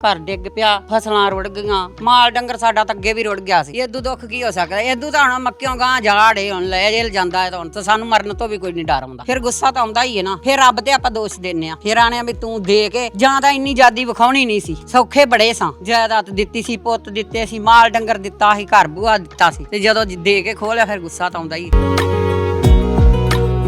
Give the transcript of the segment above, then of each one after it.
ਘਰ ਡਿੱਗ ਪਿਆ, ਫਸਲਾਂ ਰੁੜ ਗਈਆਂ। ਮਾਲ ਡੰਗਰ ਸਾਡਾ ਤਾਂ ਅੱਗੇ ਵੀ ਰੁੜ ਗਿਆ ਸੀ। ਇਦੋਂ ਦੁੱਖ ਕੀ ਹੋ ਸਕਦਾ? ਇਦੋਂ ਤਾਂ ਹੁਣ ਮੱਕਿਓਂ ਗਾਂ ਜਾੜੇ ਹੁਣ ਲੈ ਜੇਲ ਜਾਂਦਾ ਹੈ ਤਾਂ ਹੁਣ ਤਾਂ ਸਾਨੂੰ ਮਰਨ ਤੋਂ ਵੀ ਕੋਈ ਨਹੀਂ ਡਰ ਆਉਂਦਾ। ਫਿਰ ਗੁੱਸਾ ਤਾਂ ਆਉਂਦਾ ਹੀ ਹੈ ਨਾ। ਫਿਰ ਰੱਬ ਤੇ ਆਪਾਂ ਦੋਸ਼ ਦਿੰਨੇ ਆ। ਫਿਰ ਆਣੇ ਵੀ ਤੂੰ ਦੇ ਕੇ ਜਾਂ ਤਾਂ ਇੰਨੀ ਜਾਦੀ ਵਿਖਾਉਣੀ ਨਹੀਂ ਸੀ। ਸੌਖੇ ਬੜੇ ਸਾਂ। ਜਾਇਦਾਦ ਦਿੱਤੀ ਸੀ, ਪੁੱਤ ਦਿੱਤੇ ਸੀ, ਮਾਲ ਡੰਗਰ ਦਿੱਤਾ ਸੀ, ਘਰ ਬੂਆ ਦਿੱਤਾ ਸੀ। ਤੇ ਜਦੋਂ ਦੇ ਕੇ ਖੋਲਿਆ ਫਿਰ ਗੁੱਸਾ ਤਾਂ ਆਉਂਦਾ ਹੀ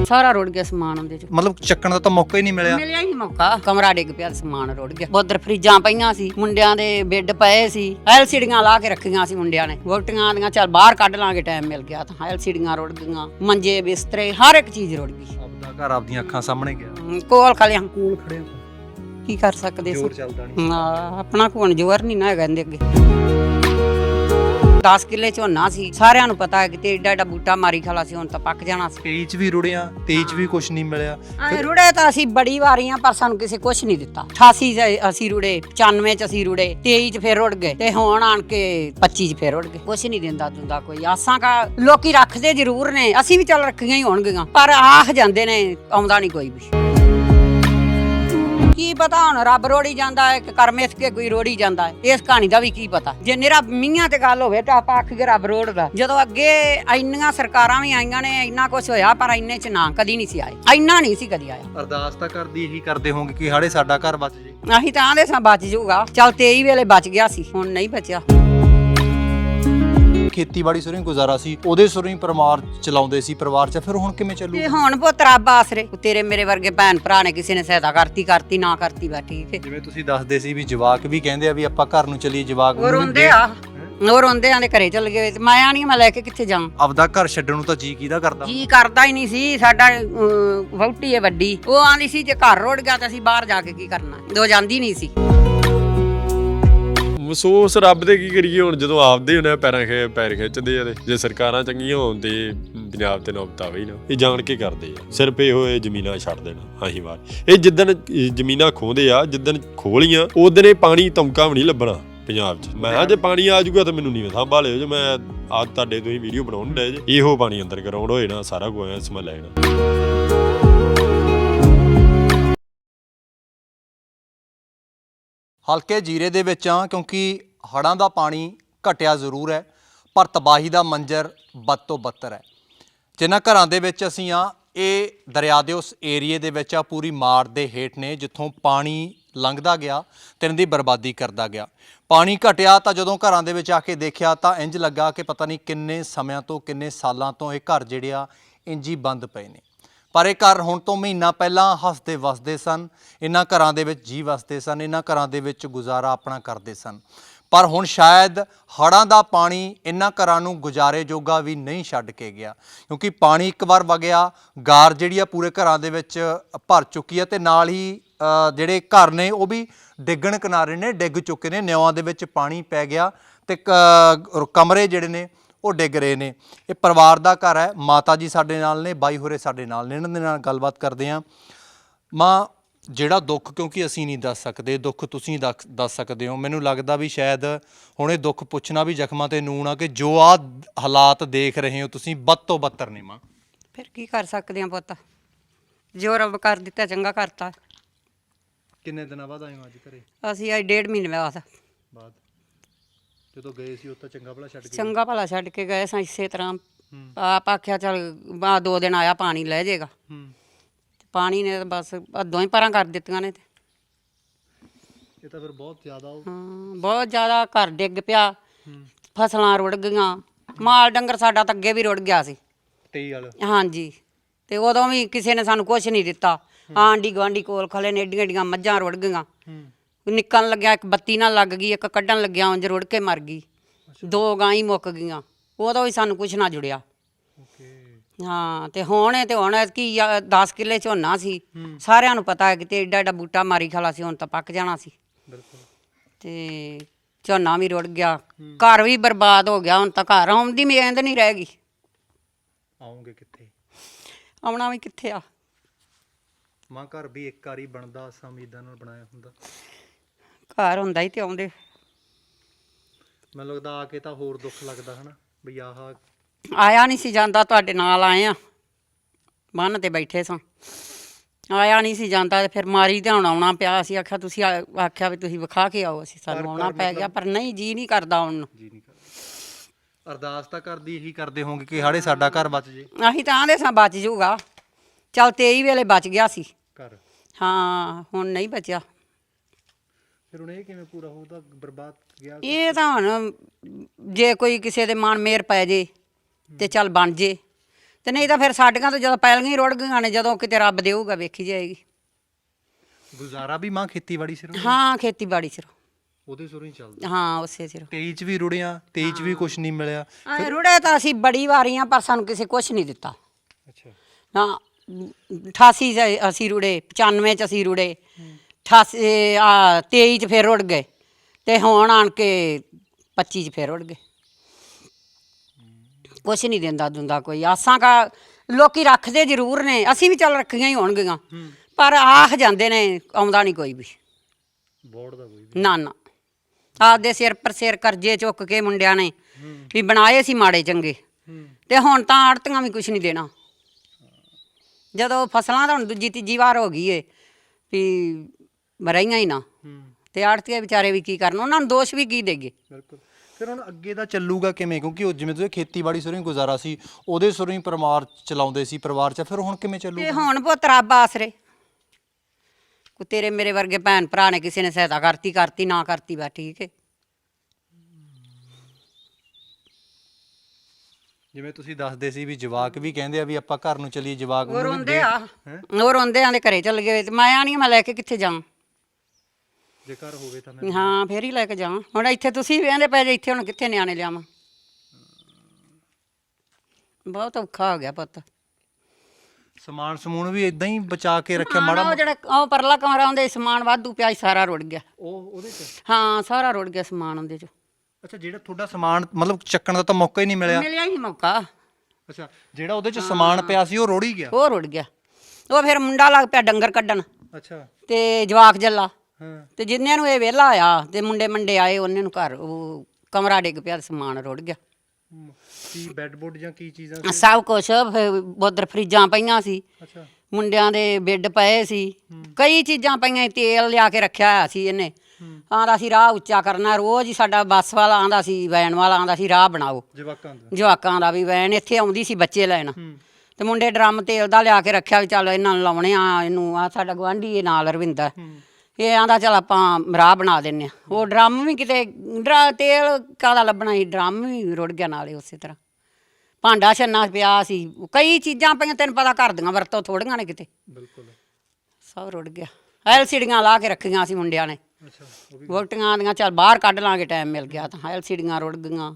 ਸਾਰਾ ਰੁੜ ਗਿਆ ਸਮਾਨ ਉਹਦੇ ਚ। ਮਤਲਬ ਚੱਕਣ ਦਾ ਤਾਂ ਮੌਕਾ ਹੀ ਨਹੀਂ ਮਿਲਿਆ। ਮਿਲਿਆ ਹੀ ਮੌਕਾ। ਕਮਰਾ ਡਿੱਗ ਪਿਆ ਸਮਾਨ ਰੁੜ ਗਿਆ। ਉਧਰ ਫਰਿੱਜਾਂ ਪਈਆਂ ਸੀ ਮੁੰਡਿਆਂ ਦੇ ਬੈੱਡ ਪਏ ਸੀ। ਐਲਸੀਡੀਆਂ ਲਾ ਕੇ ਰੱਖੀਆਂ ਸੀ ਮੁੰਡਿਆਂ ਨੇ। ਵੋਟੀਆਂ ਦੀਆਂ ਚੱਲ ਬਾਹਰ ਕੱਢ ਲਾਂਗੇ ਟਾਈਮ ਮਿਲ ਗਿਆ ਤਾਂ। ਐਲਸੀਡੀਆਂ ਰੁੜ ਗਈਆਂ ਮੰਜੇ ਬਿਸਤਰੇ ਹਰ ਇੱਕ ਚੀਜ਼ ਰੁੜ ਗਈ। ਆਪਦਾ ਘਰ ਆਪਦੀਆਂ ਅੱਖਾਂ ਸਾਹਮਣੇ ਗਿਆ। ਹਮ, ਕੋਲ ਖਲਿਆਂ ਕੋਲ ਖੜੇ ਕੀ ਕਰ ਸਕਦੇ ਸੀ ਜ਼ੋਰ ਚੱਲਦਾ ਨਹੀਂ। ਹਾਂ, ਆਪਣਾ ਕੋਣ? ਜ਼ੋਰ ਨਹੀਂ ਨਾ ਹੈਗਾ ਇਹਦੇ ਅੱਗੇ। 10 ਕਿੱਲੇ ਝੋਨਾ ਸੀ। ਸਾਰਿਆਂ ਨੂੰ ਪਤਾ ਹੈ ਕਿ ਤੇ ਏਡਾ ਏਡਾ ਬੂਟਾ ਮਾਰੀ ਖਲਾ ਸੀ ਹੁਣ ਤਾਂ ਪੱਕ ਜਾਣਾ ਸੀ। ਤੇਜ ਵੀ ਰੁੜਿਆ ਤੇਜ ਵੀ ਕੁਝ ਨਹੀਂ ਮਿਲਿਆ। ਐ ਰੁੜੇ ਤਾਂ ਅਸੀਂ ਬੜੀ ਵਾਰੀਆਂ ਪਰ ਸਾਨੂੰ ਕਿਸੇ ਕੁਝ ਨਹੀਂ ਦਿੱਤਾ। 88 ਚ ਅਸੀਂ ਰੁੜੇ 95 ਚ ਅਸੀਂ ਰੁੜੇ 23 ਚ ਫਿਰ ਰੁੜ ਗਏ ਤੇ ਹੁਣ ਆਣ ਕੇ 25 ਚ ਫਿਰ ਰੁੜ ਗਏ। ਕੁਝ ਨਹੀਂ ਦਿੰਦਾ ਦੁੰਦਾ ਕੋਈ। ਆਸਾਂ ਕਾ ਲੋਕੀ ਰੱਖਦੇ ਜ਼ਰੂਰ ਨੇ ਅਸੀਂ ਵੀ ਚੱਲ ਰੱਖੀਆਂ ਹੀ ਹੋਣਗੀਆਂ ਪਰ ਆਖ ਜਾਂਦੇ ਨੇ ਆਉਂਦਾ ਨਹੀਂ ਕੋਈ ਵੀ। ਕੀ ਪਤਾ ਹੁਣ ਰੱਬ ਰੋੜੀ ਜਾਂਦਾ ਹੈ ਕਿ ਕਰਮ ਇਸ ਕੇ ਕੋਈ ਰੋੜੀ ਜਾਂਦਾ ਹੈ। ਇਸ ਕਹਾਣੀ ਦਾ ਵੀ ਕੀ ਪਤਾ। ਜੇ ਨਿਹਰਾ ਮੀਆਂ ਤੇ ਗੱਲ ਹੋਵੇ ਤਾਂ ਆਪਾਂ ਆਖੀਏ ਰੱਬ ਰੋੜਦਾ। ਜਦੋਂ ਅੱਗੇ ਇੰਨੀਆਂ ਸਰਕਾਰਾਂ ਵੀ ਆਈਆਂ ਨੇ ਇੰਨਾ ਕੁਝ ਹੋਇਆ ਪਰ ਇੰਨੇ ਚ ਨਾ ਕਦੀ ਨਹੀਂ ਸੀ ਆਏ। ਇੰਨਾ ਨਹੀਂ ਸੀ ਕਦੀ ਆਇਆ। ਅਰਦਾਸ ਤਾਂ ਕਰਦੀ ਇਹੀ ਕਰਦੇ ਹੋਗੇ ਕਿ ਹਾੜੇ ਸਾਡਾ ਘਰ ਬਚ ਜੇ। ਅਸੀਂ ਤਾਂ ਆਂਦੇ ਸਾਂ ਬਚ ਜਾਊਗਾ ਚੱਲ 23 ਵੇਲੇ ਬਚ ਗਿਆ ਸੀ ਹੁਣ ਨਹੀਂ ਬਚਿਆ। ਖੇਤੀਬਾੜੀ ਸੁਰੀ ਗੁਜ਼ਾਰਾ ਸੀ ਉਹਦੇ ਸੁਰੀ ਪਰਿਵਾਰ ਚਲਾਉਂਦੇ ਸੀ ਪਰਿਵਾਰ ਚ ਫਿਰ ਹੁਣ ਕਿਵੇਂ ਚੱਲੂ? ਤੇ ਹੁਣ ਪੁੱਤ ਰੱਬ ਆਸਰੇ ਤੇਰੇ ਮੇਰੇ ਵਰਗੇ ਭੈਣ ਭਰਾ ਨੇ ਕਿਸੇ ਨੇ ਸਹਾਇਤਾ ਕਰਤੀ ਕਰਤੀ ਨਾ ਕਰਤੀ ਬਾ ਠੀਕ ਹੈ। ਜਿਵੇਂ ਤੁਸੀਂ ਦੱਸਦੇ ਸੀ ਵੀ ਜਵਾਕ ਵੀ ਕਹਿੰਦੇ ਆ ਵੀ ਆਪਾਂ ਘਰ ਨੂੰ ਚੱਲੀਏ ਜਵਾਕ ਉਹ ਰੋਂਦੇ ਦੇ- ਆ ਉਹ ਰੋਂਦੇ ਆਂ ਦੇ ਘਰੇ ਚਲ ਗਏ ਤੇ ਮੈਂ ਆਣੀ ਮੈਂ ਲੈ ਕੇ ਕਿੱਥੇ ਜਾਵਾਂ? ਆਪਦਾ ਘਰ ਛੱਡਣ ਨੂੰ ਤਾਂ ਜੀ ਕਿਹਦਾ ਕਰਦਾ? ਜੀ ਕਰਦਾ ਹੀ ਨਹੀਂ ਸੀ ਸਾਡਾ ਵਹੁਟੀ ਹੈ ਵੱਡੀ ਉਹ ਆਂਦੀ ਸੀ ਜੇ ਘਰ ਰੋੜ ਗਿਆ ਤਾਂ ਅਸੀਂ ਬਾਹਰ ਜਾ ਕੇ ਕੀ ਕਰਨਾ? ਉਹ ਜਾਂਦੀ ਨਹੀਂ ਸੀ। ਅਫਸੋਸ ਰੱਬ ਦੇ ਕੀ ਕਰੀਏ ਹੁਣ, ਜਦੋਂ ਆਪਦੇ ਹੁੰਦੇ ਪੈਰਾਂ ਖੇ ਪੈਰ ਖਿੱਚਦੇ ਆ ਤੇ ਜੇ ਸਰਕਾਰਾਂ ਚੰਗੀਆਂ ਹੋਣ ਤੇ ਪੰਜਾਬ ਤੇ ਨੌਬਤ ਆਵੇ ਹੀ ਨਾ। ਇਹ ਜਾਣ ਕੇ ਕਰਦੇ ਆ। ਸਿਰਫ ਇਹੋ ਇਹ ਜ਼ਮੀਨਾਂ ਛੱਡ ਦੇਣਾ, ਆਹੀ ਵਾਰ। ਇਹ ਜਿੱਦਣ ਜ਼ਮੀਨਾਂ ਖੋਹਦੇ ਆ, ਜਿੱਦਣ ਖੋਲੀਆਂ ਉਦੋਂ ਇਹ ਪਾਣੀ ਤਮਕਾ ਵੀ ਨਹੀਂ ਲੱਭਣਾ ਪੰਜਾਬ 'ਚ। ਮੈਂ ਕਿਹਾ, ਜੇ ਪਾਣੀ ਆ ਜਾਊਗਾ ਤਾਂ ਮੈਨੂੰ ਨਹੀਂ ਸੰਭਾਲਿਓ ਜੇ। ਮੈਂ ਆ ਤੁਹਾਡੇ ਤੋਂ ਹੀ ਵੀਡੀਓ ਬਣਾਉਣ ਡਏ ਜੇ। ਇਹੋ ਪਾਣੀ ਅੰਦਰ ਗਰਾਉਂਡ ਹੋਏ ਨਾ, ਸਾਰਾ ਕੁਝ ਐ ਸਮਝ ਲੈਣਾ ਹਲਕੇ ਜੀਰੇ ਦੇ ਵਿੱਚ ਆ ਕਿਉਂਕਿ ਹੜਾਂ ਦਾ ਪਾਣੀ ਘਟਿਆ ਜ਼ਰੂਰ ਹੈ, ਪਰ ਤਬਾਹੀ ਦਾ ਮੰਜ਼ਰ ਬਦ ਤੋਂ ਬੱਤਰ ਹੈ। ਜਿਨ੍ਹਾਂ ਘਰਾਂ ਦੇ ਵਿੱਚ ਅਸੀਂ ਆ ਇਹ ਦਰਿਆ ਦੇ ਉਸ ਏਰੀਏ ਦੇ ਵਿੱਚ ਆ, ਪੂਰੀ ਮਾਰ ਦੇ ਹੇਠ ਨੇ, ਜਿੱਥੋਂ ਪਾਣੀ ਲੰਘਦਾ ਗਿਆ ਤੇ ਇਹਨਾਂ ਦੀ ਬਰਬਾਦੀ ਕਰਦਾ ਗਿਆ। ਪਾਣੀ ਘਟਿਆ ਤਾਂ ਜਦੋਂ ਘਰਾਂ ਦੇ ਵਿੱਚ ਆ ਕੇ ਦੇਖਿਆ ਤਾਂ ਇੰਜ ਲੱਗਾ ਕਿ ਪਤਾ ਨਹੀਂ ਕਿੰਨੇ ਸਮਿਆਂ ਤੋਂ, ਕਿੰਨੇ ਸਾਲਾਂ ਤੋਂ ਇਹ ਘਰ ਜਿਹੜੇ ਆ ਇੰਜ ਹੀ ਬੰਦ ਪਏ ਨੇ। ਪਰ ਇਹ ਘਰ ਹੁਣ ਤੋਂ ਮਹੀਨਾ ਪਹਿਲਾਂ ਹੱਸਦੇ ਵਸਦੇ ਸਨ। ਇਹਨਾਂ ਘਰਾਂ ਦੇ ਵਿੱਚ ਜੀ ਵਸਦੇ ਸਨ, ਇਹਨਾਂ ਘਰਾਂ ਦੇ ਵਿੱਚ ਗੁਜ਼ਾਰਾ ਆਪਣਾ ਕਰਦੇ ਸਨ। ਪਰ ਹੁਣ ਸ਼ਾਇਦ ਹੜ੍ਹਾਂ ਦਾ ਪਾਣੀ ਇਹਨਾਂ ਘਰਾਂ ਨੂੰ ਗੁਜ਼ਾਰੇ ਜੋਗਾ ਵੀ ਨਹੀਂ ਛੱਡ ਕੇ ਗਿਆ। ਕਿਉਂਕਿ ਪਾਣੀ ਇੱਕ ਵਾਰ ਵਗਿਆ, ਗਾਰ ਜਿਹੜੀ ਆ ਪੂਰੇ ਘਰਾਂ ਦੇ ਵਿੱਚ ਭਰ ਚੁੱਕੀ ਹੈ ਤੇ ਨਾਲ ਹੀ ਜਿਹੜੇ ਘਰ ਨੇ ਉਹ ਵੀ ਡਿੱਗਣ ਕਿਨਾਰੇ ਨੇ, ਡਿੱਗ ਚੁੱਕੇ ਨੇ, ਨਿਆਂ ਦੇ ਵਿੱਚ ਪਾਣੀ ਪੈ ਗਿਆ ਤੇ ਕ- ਕਮਰੇ ਜਿਹੜੇ ਨੇ ਉਹ ਡਿੱਗ ਰਹੇ ਨੇ। ਇਹ ਪਰਿਵਾਰ ਦਾ ਘਰ ਹੈ। ਮਾਤਾ ਜੀ ਸਾਡੇ ਨਾਲ ਨੇ ਬਾਈ ਹੋਰੇ ਸਾਡੇ ਨਾਲ ਨੇ। ਇਹਨਾਂ ਦੇ ਨਾਲ ਗੱਲਬਾਤ ਕਰਦੇ ਹਾਂ। ਮਾਂ ਜਿਹੜਾ ਦੁੱਖ ਕਿਉਂਕਿ ਅਸੀਂ ਨਹੀਂ ਦੱਸ ਸਕਦੇ ਦੁੱਖ ਤੁਸੀਂ ਦੱਸ ਦੱਸ ਸਕਦੇ ਹੋ। ਮੈਨੂੰ ਲੱਗਦਾ ਵੀ ਸ਼ਾਇਦ ਹੁਣ ਇਹ ਦੁੱਖ ਪੁੱਛਣਾ ਵੀ ਜ਼ਖਮਾਂ ਤੇ ਨੂਣ ਆ ਕਿ ਜੋ ਆ ਹਾਲਾਤ ਦੇਖ ਰਹੇ ਹੋ ਤੁਸੀਂ ਬਦ ਤੋਂ ਬੱਤਰ ਨੇ ਮਾਂ। ਫਿਰ ਕੀ ਕਰ ਸਕਦੇ ਆ ਪੁੱਤ? ਜੋ ਰੱਬ ਕਰ ਦਿੱਤਾ ਚੰਗਾ ਕਰਤਾ। ਕਿੰਨੇ ਦਿਨਾਂ ਬਾਅਦ ਆਏ ਹੋ ਅੱਜ ਘਰੇ? ਅਸੀਂ ਅੱਜ ਡੇਢ ਮਹੀਨੇ ਬਾਅਦ। ਬਾਅਦ। ਜਦੋਂ ਗਏ ਸੀ ਉੱਥੇ ਚੰਗਾ ਭਲਾ ਛੱਡ ਚੰਗਾ ਭਲਾ ਛੱਡ ਕੇ ਗਏ ਸਾਂ ਇਸੇ ਤਰ੍ਹਾਂ। ਹੂੰ। ਆਪ ਆਖਿਆ ਚਲ ਬਾ ਦੋ ਦਿਨ ਆਇਆ ਪਾਣੀ ਲੈ ਜਾਏਗਾ ਹੂੰ। ਪਾਣੀ ਨੇ ਤਾਂ ਬਸ ਅੱਧੋਂ ਹੀ ਪਰਾਂ ਕਰ ਦਿੱਤੀਆਂ ਨੇ ਤੇ। ਇਹ ਤਾਂ ਫਿਰ ਬਹੁਤ ਜ਼ਿਆਦਾ ਉਹ ਹਾਂ ਬਹੁਤ ਜ਼ਿਆਦਾ ਘਰ ਡਿੱਗ ਪਿਆ। ਹੂੰ। ਫਸਲਾਂ ਰੁੜ ਗਈਆਂ। ਮਾਲ ਡੰਗਰ ਸਾਡਾ ਤਾਂ ਅੱਗੇ ਵੀ ਰੁੜ ਗਿਆ ਸੀ। 23 ਵਾਲਾ। ਹਾਂਜੀ। ਤੇ ਉਦੋਂ ਵੀ ਕਿਸੇ ਨੇ ਸਾਨੂੰ ਕੁਝ ਨਹੀਂ ਦਿੱਤਾ। ਆਂਢੀ ਗੁਆਂਢੀ ਕੋਲ ਖਲੇ ਨੇ ਏਡੀਆਂ ਏਡੀਆਂ ਮੱਝਾਂ ਰੁੜ ਗਈਆਂ। ਹੂੰ। ਨਿਕਲਣ ਲੱਗਿਆ ਇੱਕ ਬੱਤੀ ਨਾਲ ਲੱਗ ਗਈ ਇੱਕ ਕੱਢਣ ਲੱਗਿਆ ਉਂਝ ਰੁੜ ਕੇ ਮਰ ਗਈ। ਦੋ ਗਾਂ ਹੀ ਮੁੱਕ ਗਈਆਂ। ਉਦੋਂ ਵੀ ਸਾਨੂੰ ਕੁਝ ਨਾ ਜੁੜਿਆ। ਓਕੇ। ਹਾਂ ਤੇ ਹੁਣ ਇਹ ਤੇ ਹੁਣ ਕੀ 10 ਕਿੱਲੇ ਝੋਨਾ ਸੀ। ਸਾਰਿਆਂ ਨੂੰ ਪਤਾ ਹੈ ਕਿ ਤੇ ਏਡਾ ਏਡਾ ਬੂਟਾ ਮਾਰੀ ਖਲਾ ਸੀ ਹੁਣ ਤਾਂ ਪੱਕ ਜਾਣਾ ਸੀ। ਬਿਲਕੁਲ। ਤੇ ਝੋਨਾ ਵੀ ਰੁੜ ਗਿਆ। ਘਰ ਵੀ ਬਰਬਾਦ ਹੋ ਗਿਆ ਹੁਣ ਤਾਂ ਘਰ ਆਉਣ ਦੀ ਮਿਹਨਤ ਨਹੀਂ ਰਹਿ ਗਈ। ਆਉਂਗੇ ਕਿੱਥੇ? ਆਉਣਾ ਵੀ ਕਿੱਥੇ ਆ? ਮਾਂ ਘਰ ਵੀ ਇੱਕ ਵਾਰੀ ਬਣਦਾ ਆਸਾਂ ਉਮੀਦਾਂ ਨਾਲ ਬਣਾਇਆ ਹੁੰਦਾ। ਘਰ ਹੁੰਦਾ ਹੀ ਤੇ ਆਉਂਦੇ। ਮੈਨੂੰ ਲੱਗਦਾ ਆ ਕੇ ਤਾਂ ਹੋਰ ਦੁੱਖ ਲੱਗਦਾ ਹਨਾ ਵੀ ਆਹ ਆਇਆ ਨਹੀਂ ਸੀ ਜਾਂਦਾ ਤੁਹਾਡੇ ਨਾਲ ਆਏ ਆ। ਬੰਨ ਤੇ ਬੈਠੇ ਸਾਂ। ਆਇਆ ਨਹੀਂ ਸੀ ਜਾਂਦਾ ਤੇ ਫਿਰ ਮਾਰੀ ਤੇ ਹੁਣ ਆਉਣਾ ਪਿਆ। ਅਸੀਂ ਆਖਿਆ ਤੁਸੀਂ ਆ- ਆਖਿਆ ਵੀ ਤੁਸੀਂ ਵਿਖਾ ਕੇ ਆਓ ਅਸੀਂ ਸਾਨੂੰ ਆਉਣਾ ਪੈ ਗਿਆ ਪਰ ਨਹੀਂ ਜੀ ਨਹੀਂ ਕਰਦਾ ਆਉਣ ਨੂੰ ਜੀ ਨਹੀਂ ਕਰਦਾ। ਅਰਦਾਸ ਤਾਂ ਕਰਦੀ ਇਹੀ ਕਰਦੇ ਹੋਗੇ ਕਿ ਹਾੜੇ ਸਾਡਾ ਘਰ ਬਚ ਜੇ। ਅਸੀਂ ਤਾਂ ਆਂਦੇ ਸਾਂ ਬਚ ਜਾਊਗਾ ਚਲ 23 ਵੇਲੇ ਬਚ ਗਿਆ ਸੀ। ਘਰ। ਹਾਂ ਹੁਣ ਨਹੀਂ ਬਚਿਆ। ਫਿਰ ਹੁਣ ਇਹ ਕਿਵੇਂ ਪੂਰਾ ਹੋਊਗਾ ਬਰਬਾਦ ਗਿਆ ਇਹ ਤਾਂ ਹੁਣ ਜੇ ਕੋਈ ਕਿਸੇ ਦੇ ਮਨ ਮੇਰ ਪੈ ਜੇ ਤੇ ਚੱਲ ਬਣ ਜੇ। ਤੇ ਨਹੀਂ ਤਾਂ ਫਿਰ ਸਾਡੀਆਂ ਤਾਂ ਜਦੋਂ ਪੈਲੀਆਂ ਹੀ ਰੁੜ ਗਈਆਂ ਨੇ ਜਦੋਂ ਕਿਤੇ ਰੱਬ ਦੇਊਗਾ ਵੇਖੀ ਜਾਏਗੀ। ਗੁਜ਼ਾਰਾ ਵੀ ਮਾਂ ਖੇਤੀਬਾੜੀ ਸਿਰੋਂ ਹਾਂ। ਖੇਤੀਬਾੜੀ ਸਿਰ। ਉਹਦੇ ਸਿਰੋਂ ਹੀ ਚੱਲਦਾ। ਹਾਂ ਉਸੇ ਸਿਰ। 23 ਚ ਵੀ ਰੁੜਿਆ 23 ਚ ਵੀ ਕੁਝ ਨਹੀਂ ਮਿਲਿਆ। ਐ ਰੁੜੇ ਤਾਂ ਅਸੀਂ ਬੜੀ ਵਾਰੀਆਂ ਪਰ ਸਾਨੂੰ ਕਿਸੇ ਕੁਛ ਨਹੀਂ ਦਿੱਤਾ। ਅੱਛਾ। ਨਾ 88 ਚ ਅਸੀਂ ਰੁੜੇ 95 ਚ ਅਸੀਂ ਰੁੜੇ। 88 ਆ 23 ਚ ਫਿਰ ਰੁੜ ਗਏ ਤੇ ਹੁਣ ਆਣ ਕੇ 25 ਚ ਫਿਰ ਰੁੜ ਗਏ। ਕੁਛ ਨਹੀਂ ਦਿੰਦਾ ਦੁੰਦਾ ਕੋਈ। ਆਸਾਂ ਕਾ ਲੋਕੀ ਰੱਖਦੇ ਜ਼ਰੂਰ ਨੇ। ਅਸੀਂ ਵੀ ਚੱਲ ਰੱਖੀਆਂ ਹੀ ਹੋਣਗੀਆਂ। ਪਰ ਆਖ ਜਾਂਦੇ ਨੇ ਆਉਂਦਾ ਨਹੀਂ ਕੋਈ ਵੀ। ਬੋਰਡ ਦਾ ਕੋਈ ਨਾ ਨਾ। ਆਪਦੇ ਸਿਰ ਪਰ ਸਿਰ ਕਰਜ਼ੇ ਚੁੱਕ ਕੇ ਮੁੰਡਿਆਂ ਨੇ ਵੀ ਬਣਾਏ ਸੀ ਮਾੜੇ ਚੰਗੇ। ਤੇ ਹੁਣ ਤਾਂ ਆੜਤੀਆਂ ਵੀ ਕੁਝ ਨਹੀਂ ਦੇਣਾ। ਜਦੋਂ ਫਸਲਾਂ ਤਾਂ ਹੁਣ ਦੂਜੀ ਤੀਜੀ ਵਾਰ ਹੋ ਗਈ ਏ ਵੀ ਮਰਾਈਆਂ ਹੀ ਨਾ। ਹੂੰ। ਤੇ ਆੜਤੀਏ ਵਿਚਾਰੇ ਵੀ ਕੀ ਕਰਨ ਉਹਨਾਂ ਨੂੰ ਦੋਸ਼ ਵੀ ਕੀ ਦੇਗੇ? ਬਿਲਕੁਲ। ਫਿਰ ਹੁਣ ਅੱਗੇ ਦਾ ਚੱਲੂਗਾ ਕਿਵੇਂ? ਕਿਉਂਕਿ ਉਹ ਜਿਵੇਂ ਤੁਸੀਂ ਖੇਤੀਬਾੜੀ ਸਿਰੋਂ ਹੀ ਗੁਜ਼ਾਰਾ ਸੀ ਉਹਦੇ ਸਿਰੋਂ ਹੀ ਪਰਿਵਾਰ ਚਲਾਉਂਦੇ ਸੀ ਪਰਿਵਾਰ ਚ ਫਿਰ ਹੁਣ ਕਿਵੇਂ ਤੇ ਚੱਲੂਗਾ ਹੁਣ ਪੁੱਤ ਰੱਬ ਆਸਰੇ। ਕੋ ਤੇਰੇ ਮੇਰੇ ਵਰਗੇ ਭੈਣ ਭਰਾ ਨੇ ਕਿਸੇ ਨੇ ਸਹਾਇਤਾ ਕਰਤੀ ਕਰਤੀ ਨਾ ਕਰਤੀ ਬਾ ਠੀਕ ਏ। ਜਿਵੇਂ ਤੁਸੀਂ ਦੱਸਦੇ ਸੀ ਵੀ ਜਵਾਕ ਵੀ ਕਹਿੰਦੇ ਆ ਵੀ ਆਪਾਂ ਘਰ ਨੂੰ ਚੱਲੀਏ ਜਵਾਕ ਉਹ ਰੋਂਦੇ ਆ। ਹੈਂ? ਉਹ ਰੋਂਦੇ ਆਂ ਦੇ ਘਰੇ ਚੱਲ ਗਏ ਤੇ ਮੈਂ ਆਣੀ ਮੈਂ ਲੈ ਕੇ ਕਿੱਥੇ ਜਾਵਾਂ? ਜੇ ਘਰ ਹੋਵੇ ਤਾਂ ਮੈਂ ਹਾਂ ਫੇਰ ਹੀ ਲੈ ਕੇ ਜਾਵਾਂ। ਹੁਣ ਇੱਥੇ ਤੁਸੀਂ ਵੀ ਆਂਦੇ ਪਏ ਜੇ ਇੱਥੇ ਹੁਣ ਕਿੱਥੇ ਨਿਆਣੇ ਲਿਆਵਾਂ? ਬਹੁਤ ਔਖਾ ਹੋ ਗਿਆ ਪੁੱਤ। ਸਮਾਨ ਸਮੂਨ ਵੀ ਇਦਾਂ ਹੀ ਬਚਾ ਕੇ ਰੱਖਿਆ ਮਾੜਾ ਉਹ ਜਿਹੜਾ ਉਹ ਪਰਲਾ ਕਮਰਾ ਉਹਦੇ ਸਮਾਨ ਵਾਧੂ ਪਿਆ ਸੀ, ਸਾਰਾ ਰੁੜ ਗਿਆ। ਉਹ ਉਹਦੇ ਚ? ਹਾਂ ਸਾਰਾ ਰੁੜ ਗਿਆ ਸਮਾਨ ਉਹਦੇ ਚ। ਅੱਛਾ ਜਿਹੜਾ ਤੁਹਾਡਾ ਸਮਾਨ ਮਤਲਬ ਚੱਕਣ ਦਾ ਤਾਂ ਮੌਕਾ ਹੀ ਨਹੀਂ ਮਿਲਿਆ? ਮਿਲਿਆ ਹੀ ਮੌਕਾ। ਅੱਛਾ ਜਿਹੜਾ ਉਹਦੇ ਚ ਸਮਾਨ ਪਿਆ ਸੀ ਉਹ ਰੋੜੀ ਗਿਆ? ਉਹ ਰੁੜ ਗਿਆ। ਉਹ ਫਿਰ ਮੁੰਡਾ ਲੱਗ ਪਿਆ ਡੰਗਰ ਕੱਢਣ। ਅੱਛਾ। ਤੇ ਜਵਾਕ ਜੱਲਾ। ਤੇ ਜਿੰਨਿਆਂ ਨੂੰ ਇਹ ਵਿਹਲਾ ਆਇਆ ਤੇ ਮੁੰਡੇ ਮੰਡੇ ਆਏ ਉਹਨਾਂ ਨੂੰ ਘਰ ਉਹ ਕਮਰਾ ਡਿੱਗ ਪਿਆ ਤੇ ਸਮਾਨ ਰੁੜ ਗਿਆ। ਕੀ ਬੈੱਡ ਬੁੱਡ ਜਾਂ ਕੀ ਚੀਜ਼ਾਂ ਸਭ ਕੁਛ ਉਧਰ ਫਰਿੱਜਾਂ ਪਈਆਂ ਸੀ। ਅੱਛਾ। ਮੁੰਡਿਆਂ ਦੇ ਬੈੱਡ ਪਏ ਸੀ। ਕਈ ਚੀਜ਼ਾਂ ਪਈਆਂ ਸੀ, ਤੇਲ ਲਿਆ ਕੇ ਰੱਖਿਆ ਹੋਇਆ ਸੀ ਇਹਨੇ। ਆਂਦਾ ਸੀ ਰਾਹ ਉੱਚਾ ਕਰਨਾ ਰੋਜ਼ ਹੀ ਸਾਡਾ ਬੱਸ ਵਾਲਾ ਆਂਦਾ ਸੀ ਵੈਨ ਵਾਲਾ ਆਂਦਾ ਸੀ ਰਾਹ ਬਣਾਓ। ਜਵਾਕਾਂ ਦਾ। ਜਵਾਕਾਂ ਦਾ ਵੀ ਵੈਨ ਇੱਥੇ ਆਉਂਦੀ ਸੀ ਬੱਚੇ ਲੈਣ। ਤੇ ਮੁੰਡੇ ਡਰਮ ਤੇਲ ਦਾ ਲਿਆ ਕੇ ਰੱਖਿਆ ਵੀ ਚੱਲ ਇਹਨਾਂ ਨੂੰ ਲਾਉਣੇ ਆ ਇਹਨੂੰ ਆ ਸਾਡਾ ਗਵਾਂਢੀ ਇਹ ਨਾਲ ਰਵਿੰਦਰ। ਇਹ ਆਂਦਾ ਚੱਲ ਆਪਾਂ ਰਾਹ ਬਣਾ ਦਿੰਨੇ ਆ। ਉਹ ਡਰਮ ਵੀ ਕਿਤੇ ਡਰਾ ਤੇਲ ਕਾਦਾ ਲੱਭਣਾ ਸੀ ਡਰਮ ਵੀ ਰੁੜ ਗਿਆ ਨਾਲੇ ਉਸੇ ਤਰ੍ਹਾਂ। ਭਾਂਡਾ ਛੰਨਾ ਪਿਆ ਸੀ ਕਈ ਚੀਜ਼ਾਂ ਪਈਆਂ ਤੈਨੂੰ ਪਤਾ ਘਰ ਦੀਆਂ ਵਰਤੋਂ ਥੋੜੀਆਂ ਨੇ ਕਿਤੇ। ਬਿਲਕੁਲ। ਸਭ ਰੁੜ ਗਿਆ। ਐਲਸੀਡੀਆਂ ਲਾ ਕੇ ਰੱਖੀਆਂ ਸੀ ਮੁੰਡਿਆਂ ਨੇ। ਅੱਛਾ ਉਹ ਵੀ ਵੋਟੀਆਂ ਦੀਆਂ ਚੱਲ ਬਾਹਰ ਕੱਢ ਲਾਂਗੇ ਟਾਈਮ ਮਿਲ ਗਿਆ ਤਾਂ। ਐਲਸੀਡੀਆਂ ਰੁੜ ਗਈਆਂ।